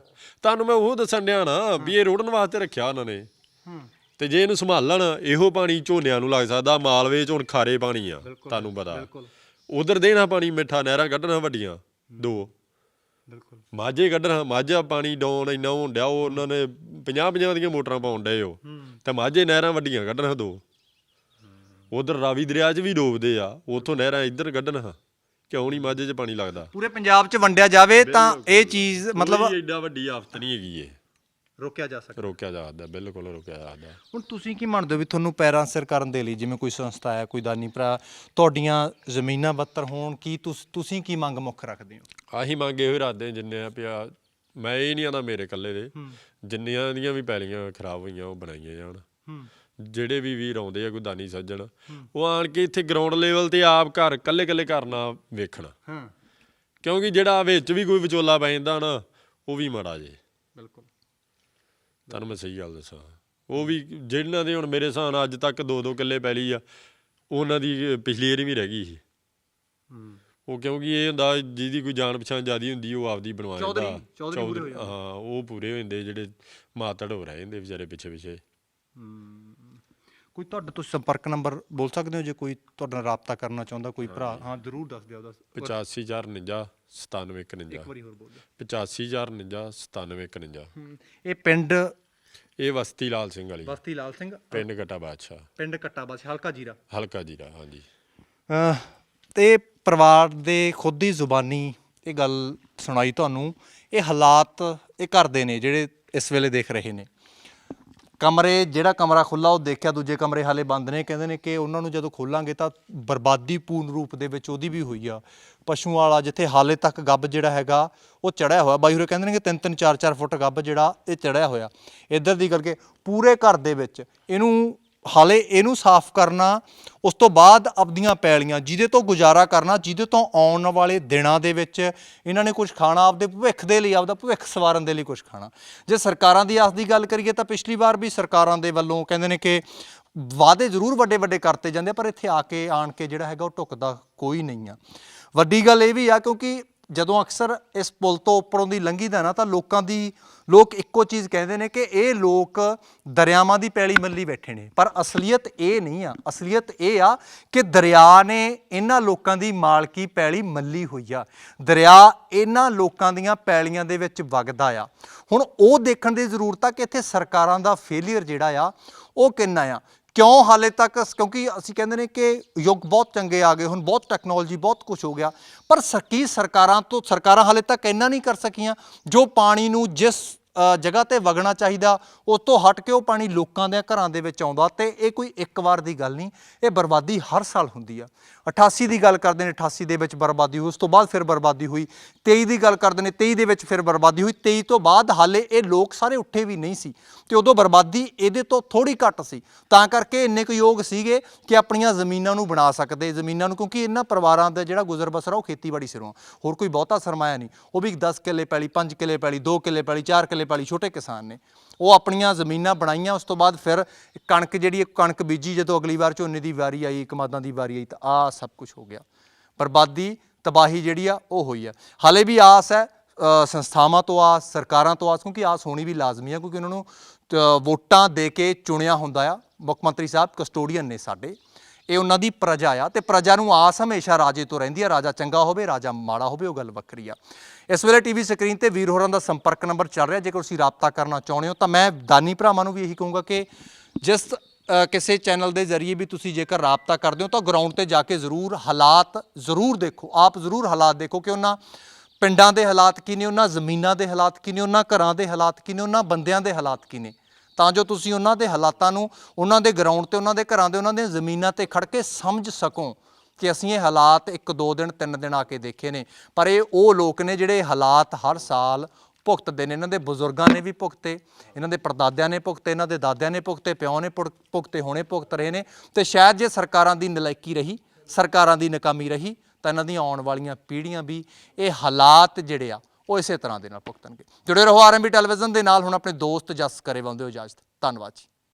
ਤੁਹਾਨੂੰ ਮੈਂ ਉਹ ਦੱਸਣ ਡਿਆ ਨਾ ਵੀ ਇਹ ਰੋੜਨ ਵਾਸਤੇ ਰੱਖਿਆ ਉਹਨਾਂ ਨੇ। ਹੂੰ। ਤੇ ਜੇ ਇਹਨੂੰ ਸੰਭਾਲਣ ਇਹੋ ਪਾਣੀ ਝੋਨਿਆਂ ਨੂੰ ਲੱਗ ਸਕਦਾ ਮਾਲਵੇ ਚ ਹੁਣ ਖਾਰੇ ਪਾਣੀ ਆ ਤੁਹਾਨੂੰ ਪਤਾ। ਬਿਲਕੁਲ। ਉਧਰ ਦੇਣਾ ਪਾਣੀ ਮਿੱਠਾ ਨਹਿਰਾਂ ਕੱਢਣਾ ਵੱਡੀਆਂ ਦੋ। ਬਿਲਕੁਲ। ਮਾਝੇ ਕੱਢਣਾ ਮਾਝਾ ਪਾਣੀ ਡਾਉਣ ਇੰਨਾ ਹੋਣ ਡਿਆ ਉਹ ਉਹਨਾਂ ਨੇ 50 50 ਦੀਆਂ ਮੋਟਰਾਂ ਪਾਉਣ ਡਏ ਉਹ। ਤੇ ਮਾਝੇ ਨਹਿਰਾਂ ਵੱਡੀਆਂ ਕੱਢਣਾ ਦੋ। ਉਧਰ ਰਾਵੀ ਦਰਿਆ 'ਚ ਵੀ ਡੋਬਦੇ ਆ ਉਥੋਂ ਨਹਿਰਾਂ ਇੱਧਰ ਕੱਢਣਾ ਕਿਉਂ ਨਹੀਂ ਮਾਝੇ 'ਚ ਪਾਣੀ ਲੱਗਦਾ? ਪੂਰੇ ਪੰਜਾਬ 'ਚ ਵੰਡਿਆ ਜਾਵੇ ਤਾਂ ਇਹ ਚੀਜ਼ ਮਤਲਬ ਕੋਈ ਵੱਡੀ ਆਫਤ ਨਹੀਂ ਹੈਗੀ ਏ ਰੋਕਿਆ ਜਾ ਸਕਦਾ। ਰੋਕਿਆ ਜਾ ਸਕਦਾ ਬਿਲਕੁਲ ਰੋਕਿਆ ਜਾ ਸਕਦਾ। ਹੁਣ ਤੁਸੀਂ ਕੀ ਮੰਨਦੇ ਹੋ ਵੀ ਤੁਹਾਨੂੰ ਪੈਰਾਂ ਸਿਰ ਕਰਨ ਦੇ ਲਈ ਜਿਵੇਂ ਕੋਈ ਸੰਸਥਾ ਹੈ ਕੋਈ ਦਾਨੀ ਭਰਾ ਤੁਹਾਡੀਆਂ ਜ਼ਮੀਨਾਂ ਬੱਤਰ ਹੋਣ ਕੀ ਤੁਸ- ਤੁਸੀਂ ਕੀ ਮੰਗ ਮੁੱਖ ਰੱਖਦੇ ਹੋ? ਆਹੀ ਮੰਗੇ ਹੋਏ ਰਾਦੇ ਜਿੰਨੇ ਆ ਪਿਆ ਮੈਂ ਇਹ ਨਹੀਂ ਆਂਦਾ ਮੇਰੇ ਇਕੱਲੇ ਦੇ ਹੂੰ। ਜਿੰਨੀਆਂ ਦੀਆਂ ਵੀ ਪੈਲੀਆਂ ਖਰਾਬ ਹੋਈਆਂ ਉਹ ਬਣਾਈਆਂ ਜਾਣ। ਹੂੰ। ਜਿਹੜੇ ਵੀ ਵੀਰ ਆਉਂਦੇ ਆ ਕੋਈ ਦਾਨੀ ਸੱਜਣ ਉਹ ਆਣ ਕੇ ਇੱਥੇ ਗਰਾਊਂਡ ਲੈਵਲ ਤੇ ਆਪ ਘਰ ਕੱਲੇ ਕੱਲੇ ਕਰਨਾ ਵੇਖਣਾ। ਹਾਂ। ਕਿਉਂਕਿ ਜਿਹੜਾ ਵਿੱਚ ਵੀ ਕੋਈ ਵਿਚੋਲਾ ਪੈ ਜਾਂਦਾ ਨਾ ਉਹ ਵੀ ਮਾੜਾ ਜੇ। ਬਿਲਕੁਲ। ਤੁਹਾਨੂੰ ਮੈਂ ਸਹੀ ਗੱਲ ਦੱਸਾਂ। ਉਹ ਵੀ ਜਿਹਨਾਂ ਦੇ ਹੁਣ ਮੇਰੇ ਹਿਸਾਬ ਨਾਲ ਅੱਜ ਤੱਕ ਦੋ ਦੋ ਕਿੱਲੇ ਪੈਲੀ ਆ ਉਹਨਾਂ ਦੀ ਪਿਛਲੀ ਏਰੀ ਵੀ ਰਹਿ ਗਈ ਸੀ। ਉਹ ਕਿਉਂਕਿ ਇਹ ਹੁੰਦਾ ਜਿਹਦੀ ਕੋਈ ਜਾਣ ਪਛਾਣ ਜ਼ਿਆਦੀ ਹੁੰਦੀ ਉਹ ਆਪਦੀ ਬਣਵਾ ਲੈਂਦਾ। ਚੌਧਰੀ ਪੂਰੇ ਹੋ ਉਹ ਪੂਰੇ ਹੋ ਜਾਂਦੇ ਜਿਹੜੇ ਮਾਤੜ ਹੋ ਰਹੇ ਜਾਂਦੇ ਵਿਚਾਰੇ ਪਿੱਛੇ ਪਿੱਛੇ ਕੋਈ ਤੁਹਾਡਾ ਤੁਸੀਂ ਸੰਪਰਕ ਨੰਬਰ ਬੋਲ ਸਕਦੇ ਹੋ ਜੇ ਕੋਈ ਤੁਹਾਡੇ ਨਾਲ ਰਾਬਤਾ ਕਰਨਾ ਚਾਹੁੰਦਾ ਕੋਈ ਭਰਾ? ਹਾਂ ਜ਼ਰੂਰ ਦੱਸ ਦਿਓ ਉਹਦਾ 85449 9751 ਇੱਕ ਵਾਰੀ ਹੋਰ ਬੋਲ ਦਿਓ। 85449 9751 ਇਹ ਪਿੰਡ? ਇਹ ਵਸਤੀ ਲਾਲ ਸਿੰਘ ਵਾਲੀ। ਬਸਤੀ ਲਾਲ ਸਿੰਘ। ਪਿੰਡ ਘਟਾ ਬਾਦਸ਼ਾਹ। ਪਿੰਡ ਕੱਟਾਬਾਸ ਹਲਕਾ ਜੀਰਾ। ਹਲਕਾ ਜੀਰਾ ਹਾਂਜੀ। ਅਹ ਤੇ ਪਰਿਵਾਰ ਦੇ ਖੁਦ ਦੀ ਜ਼ੁਬਾਨੀ ਇਹ ਗੱਲ ਸੁਣਾਈ ਤੁਹਾਨੂੰ। ਇਹ ਹਾਲਾਤ ਇਹ ਘਰ ਦੇ ਨੇ ਜਿਹੜੇ ਇਸ ਵੇਲੇ ਦੇਖ ਰਹੇ ਨੇ। ਕਮਰੇ, ਜਿਹੜਾ ਕਮਰਾ ਖੁੱਲਾ ਉਹ ਦੇਖਿਆ, ਦੂਜੇ ਕਮਰੇ ਹਾਲੇ ਬੰਦ ਨੇ। ਕਹਿੰਦੇ ਨੇ ਕਿ ਉਹਨਾਂ ਨੂੰ ਜਦੋਂ ਖੋਲਾਂਗੇ ਤਾਂ ਬਰਬਾਦੀ ਪੂਰਨ ਰੂਪ ਦੇ ਵਿੱਚ ਉਹਦੀ ਵੀ ਹੋਈ ਆ। ਪਸ਼ੂਆਂ ਵਾਲਾ ਜਿੱਥੇ ਹਾਲੇ ਤੱਕ ਗੱਬ ਜਿਹੜਾ ਹੈਗਾ, ਉਹ ਚੜਿਆ ਹੋਇਆ। ਬਾਈ ਹੋਰੇ ਕਹਿੰਦੇ ਨੇ ਕਿ 3-3 4-4 ਫੁੱਟ ਗੱਬ ਜਿਹੜਾ, ਇਹ ਚੜਿਆ ਹੋਇਆ। ਇੱਧਰ ਦੀ ਕਰਕੇ ਪੂਰੇ ਘਰ ਦੇ ਵਿੱਚ ਇਹਨੂੰ ਹਾਲੇ ਇਹਨੂੰ ਸਾਫ਼ ਕਰਨਾ, ਉਸ ਤੋਂ ਬਾਅਦ ਆਪਦੀਆਂ ਪੈਲੀਆਂ, ਜਿਹਦੇ ਤੋਂ ਗੁਜ਼ਾਰਾ ਕਰਨਾ, ਜਿਹਦੇ ਤੋਂ ਆਉਣ ਵਾਲੇ ਦਿਨਾਂ ਦੇ ਵਿੱਚ ਇਹਨਾਂ ਨੇ ਕੁਝ ਖਾਣਾ ਆਪਦੇ ਭਵਿੱਖ ਦੇ ਲਈ, ਆਪਦਾ ਭਵਿੱਖ ਸਵਾਰਨ ਦੇ ਲਈ ਕੁਝ ਖਾਣਾ। ਜੇ ਸਰਕਾਰਾਂ ਦੀ ਆਸ ਦੀ ਗੱਲ ਕਰੀਏ ਤਾਂ ਪਿਛਲੀ ਵਾਰ ਵੀ ਸਰਕਾਰਾਂ ਦੇ ਵੱਲੋਂ ਕਹਿੰਦੇ ਨੇ ਕਿ ਵਾਅਦੇ ਜ਼ਰੂਰ ਵੱਡੇ ਵੱਡੇ ਕਰਤੇ ਜਾਂਦੇ ਪਰ ਇੱਥੇ ਆ ਕੇ ਆਣ ਕੇ ਜਿਹੜਾ ਹੈਗਾ ਉਹ ਟੁਕਦਾ ਕੋਈ ਨਹੀਂ ਆ। ਵੱਡੀ ਗੱਲ ਇਹ ਵੀ ਆ ਕਿਉਂਕਿ ਜਦੋਂ ਅਕਸਰ ਇਸ ਪੁਲ ਤੋਂ ਉੱਪਰੋਂ ਦੀ ਲੰਘੀਦਾ ਨਾ, ਤਾਂ ਲੋਕਾਂ ਦੀ, ਲੋਕ ਇੱਕੋ ਚੀਜ਼ ਕਹਿੰਦੇ ਨੇ ਕਿ ਇਹ ਲੋਕ ਦਰਿਆਵਾਂ ਦੀ ਪੈਲੀ ਮੱਲੀ ਬੈਠੇ ਨੇ। ਪਰ ਅਸਲੀਅਤ ਇਹ ਨਹੀਂ ਆ। ਅਸਲੀਅਤ ਇਹ ਆ ਕਿ ਦਰਿਆ ਨੇ ਇਹਨਾਂ ਲੋਕਾਂ ਦੀ ਮਾਲਕੀ ਪੈਲੀ ਮੱਲੀ ਹੋਈ ਆ। ਦਰਿਆ ਇਹਨਾਂ ਲੋਕਾਂ ਦੀਆਂ ਪੈਲੀਆਂ ਦੇ ਵਿੱਚ ਵਗਦਾ ਆ। ਹੁਣ ਉਹ ਦੇਖਣ ਦੀ ਜ਼ਰੂਰਤ ਆ ਕਿ ਇੱਥੇ ਸਰਕਾਰਾਂ ਦਾ ਫੇਲਿਅਰ ਜਿਹੜਾ ਆ, ਉਹ ਕਿੰਨਾ ਆ? ਕਿਉਂ ਹਾਲੇ ਤੱਕ ਕਿਉਂਕਿ ਅਸੀਂ ਕਹਿੰਦੇ ਨੇ ਕਿ ਯੁੱਗ ਬਹੁਤ ਚੰਗੇ ਆ ਗਏ ਹੁਣ, ਬਹੁਤ ਟੈਕਨੋਲੋਜੀ ਬਹੁਤ ਕੁਝ ਹੋ ਗਿਆ। ਪਰ ਸ- ਕੀ ਸਰਕਾਰਾਂ ਤੋਂ, ਸਰਕਾਰਾਂ ਹਾਲੇ ਤੱਕ ਇੰਨਾ ਨਹੀਂ ਕਰ ਸਕੀਆਂ ਜੋ ਪਾਣੀ ਨੂੰ ਜਿਸ ਜਗ੍ਹਾ ਤੇ ਵਗਣਾ ਚਾਹੀਦਾ ਉਸ ਤੋਂ ਹਟ ਕੇ ਉਹ ਪਾਣੀ ਲੋਕਾਂ ਦੇ ਘਰਾਂ ਦੇ ਵਿੱਚ ਆਉਂਦਾ ਤੇ ਇਹ ਕੋਈ ਇੱਕ ਵਾਰ ਦੀ ਗੱਲ ਨਹੀਂ, ਇਹ ਬਰਬਾਦੀ ਹਰ ਸਾਲ ਹੁੰਦੀ ਆ। 88 ਦੀ ਗੱਲ ਕਰਦੇ ਨੇ 88 ਦੇ ਵਿੱਚ ਬਰਬਾਦੀ ਹੋਈ, ਉਸ ਤੋਂ ਬਾਅਦ ਫਿਰ ਬਰਬਾਦੀ ਹੋਈ। 23 ਦੀ ਗੱਲ ਕਰਦੇ ਨੇ 23 ਦੇ ਵਿੱਚ ਫਿਰ ਬਰਬਾਦੀ ਹੋਈ 23 ਤੋਂ ਬਾਅਦ ਹਾਲੇ ਇਹ ਲੋਕ ਸਾਰੇ ਉੱਠੇ ਵੀ ਨਹੀਂ ਸੀ। ਤੇ ਉਦੋਂ ਬਰਬਾਦੀ ਇਹਦੇ ਤੋਂ ਥੋੜੀ ਘੱਟ ਸੀ। ਤਾਂ ਕਰਕੇ ਇੰਨੇ ਕੁ ਯੋਗ ਸੀਗੇ ਕਿ ਆਪਣੀਆਂ ਜ਼ਮੀਨਾਂ ਨੂੰ ਬਣਾ ਸਕਦੇ, ਜ਼ਮੀਨਾਂ ਨੂੰ ਕਿਉਂਕਿ ਇਹਨਾਂ ਪਰਿਵਾਰਾਂ ਦਾ ਜਿਹੜਾ ਗੁਜ਼ਰ ਬਸਰ ਆ ਉਹ ਖੇਤੀਬਾੜੀ ਸਿਰੋਂ ਆ। ਹੋਰ ਕੋਈ ਬਹੁਤਾ ਸਰਮਾਇਆ ਨਹੀਂ। ਉਹ ਵੀ 10 ਕਿੱਲੇ ਪੈਲੀ 5 ਕਿੱਲੇ ਪੈਲੀ 2 ਕਿੱਲੇ ਪੈਲੀ 4 ਕਿੱਲੇ ਪੈਲੀ ਛੋਟੇ ਕਿਸਾਨ ਨੇ। ਉਹ ਆਪਣੀਆਂ ਜ਼ਮੀਨਾਂ ਬਣਾਈਆਂ, ਉਸ ਤੋਂ ਬਾਅਦ ਫਿਰ ਕਣਕ ਜਿਹੜੀ ਕਣਕ ਬੀਜੀ, ਜਦੋਂ ਅਗਲੀ ਵਾਰ ਝੋਨੇ ਦੀ ਵਾਰੀ ਆਈ ਕਮਾਦਾਂ ਦੀ ਵਾਰੀ ਆਈ, ਤਾਂ ਆ ਸਭ ਕੁਝ ਹੋ ਗਿਆ। ਬਰਬਾਦੀ, ਤਬਾਹੀ ਜਿਹੜੀ ਆ, ਉਹ ਹੋਈ ਆ। ਹਾਲੇ ਵੀ ਆਸ ਹੈ ਸੰਸਥਾਵਾਂ ਤੋਂ ਆਸ, ਸਰਕਾਰਾਂ ਤੋਂ ਆਸ, ਕਿਉਂਕਿ ਆਸ ਹੋਣੀ ਵੀ ਲਾਜ਼ਮੀ ਆ, ਕਿਉਂਕਿ ਉਹਨਾਂ ਨੂੰ ਵੋਟਾਂ ਦੇ ਕੇ ਚੁਣਿਆ ਹੁੰਦਾ ਆ। ਮੁੱਖ ਮੰਤਰੀ ਸਾਹਿਬ, ਕਸਟੋਡੀਅਨ ਨੇ ਸਾਡੇ। ਇਹ ਉਹਨਾਂ ਦੀ ਪ੍ਰਜਾ ਆ ਤੇ ਪ੍ਰਜਾ ਨੂੰ ਆਸ ਹਮੇਸ਼ਾ ਰਾਜੇ ਤੋਂ ਰਹਿੰਦੀ ਆ। ਰਾਜਾ ਚੰਗਾ ਹੋਵੇ, ਰਾਜਾ ਮਾੜਾ ਹੋਵੇ, ਉਹ ਗੱਲ ਵੱਖਰੀ ਆ। ਇਸ ਵੇਲੇ ਟੀਵੀ ਸਕਰੀਨ ਤੇ ਵੀਰ ਹੋਰਾਂ ਦਾ ਸੰਪਰਕ ਨੰਬਰ ਚੱਲ ਰਿਹਾ। ਜੇਕਰ ਤੁਸੀਂ ਰਾਬਤਾ ਕਰਨਾ ਚਾਹੁੰਦੇ ਹੋ ਤਾਂ ਮੈਂ ਦਾਨੀ ਭਰਾਵਾਂ ਨੂੰ ਵੀ ਇਹੀ ਕਹੂੰਗਾ ਕਿ ਜਿਸ ਕਿਸੇ ਚੈਨਲ ਦੇ ਜ਼ਰੀਏ ਵੀ ਤੁਸੀਂ ਜੇਕਰ ਰਾਬਤਾ ਕਰਦੇ ਹੋ ਤਾਂ ਗਰਾਊਂਡ ਤੇ ਜਾ ਕੇ ਜ਼ਰੂਰ ਹਾਲਾਤ ਜ਼ਰੂਰ ਦੇਖੋ। ਆਪ ਜ਼ਰੂਰ ਹਾਲਾਤ ਦੇਖੋ ਕਿ ਉਹਨਾਂ ਪਿੰਡਾਂ ਦੇ ਹਾਲਾਤ ਕੀ ਨੇ, ਉਹਨਾਂ ਜ਼ਮੀਨਾਂ ਦੇ ਹਾਲਾਤ ਕੀ ਨੇ, ਉਹਨਾਂ ਘਰਾਂ ਦੇ ਹਾਲਾਤ ਕੀ ਨੇ, ਉਹਨਾਂ ਬੰਦਿਆਂ ਦੇ ਹਾਲਾਤ ਕੀ ਨੇ? ਤਾਂ ਜੋ ਤੁਸੀਂ ਉਹਨਾਂ ਦੇ ਹਾਲਾਤਾਂ ਨੂੰ, ਉਹਨਾਂ ਦੇ ਗਰਾਊਂਡ ਤੇ, ਉਹਨਾਂ ਦੇ ਘਰਾਂ ਦੇ, ਉਹਨਾਂ ਦੀਆਂ ਜ਼ਮੀਨਾਂ ਤੇ ਖੜ ਕੇ ਸਮਝ ਸਕੋ ਕਿ ਅਸੀਂ ਇਹ ਹਾਲਾਤ ਇੱਕ, ਦੋ ਦਿਨ, ਤਿੰਨ ਦਿਨ ਆ ਕੇ ਦੇਖੇ ਨੇ। ਪਰ ਇਹ ਉਹ ਲੋਕ ਨੇ ਜਿਹੜੇ ਹਾਲਾਤ ਹਰ ਸਾਲ ਭੁਗਤਦੇ ਨੇ। ਇਹਨਾਂ ਦੇ ਬਜ਼ੁਰਗਾਂ ਨੇ ਵੀ ਭੁਗਤੇ, ਇਹਨਾਂ ਦੇ ਪਰਦਾਦਿਆਂ ਨੇ ਭੁਗਤੇ, ਇਹਨਾਂ ਦੇ ਦਾਦਿਆਂ ਨੇ ਭੁਗਤੇ, ਪਿਓ ਨੇ ਭੁਗ- ਭੁਗਤੇ, ਹੋਣੇ ਭੁਗਤ ਰਹੇ ਨੇ। ਤੇ ਸ਼ਾਇਦ ਜੇ ਸਰਕਾਰਾਂ ਦੀ ਨਲਾਇਕੀ ਰਹੀ, ਸਰਕਾਰਾਂ ਦੀ ਨਾਕਾਮੀ ਰਹੀ ਤਾਂ ਇਹਨਾਂ ਦੀਆਂ ਆਉਣ ਵਾਲੀਆਂ ਪੀੜ੍ਹੀਆਂ ਵੀ ਇਹ ਹਾਲਾਤ ਜਿਹੜੇ ਆ, ਉਹ ਇਸੇ ਤਰ੍ਹਾਂ ਦੇ ਨਾਲ ਭੁਗਤਣਗੇ। ਜੁੜੇ ਰਹੋ ਆਰਐਮਬੀ ਟੈਲੀਵਿਜ਼ਨ ਦੇ ਨਾਲ, ਹੁਣ ਆਪਣੇ ਦੋਸਤ ਜਸ ਕਰੇ ਵਾਉਂਦੇ ਹੋ ਇਜਾਜ਼ਤ ਧੰਨਵਾਦ ਜੀ।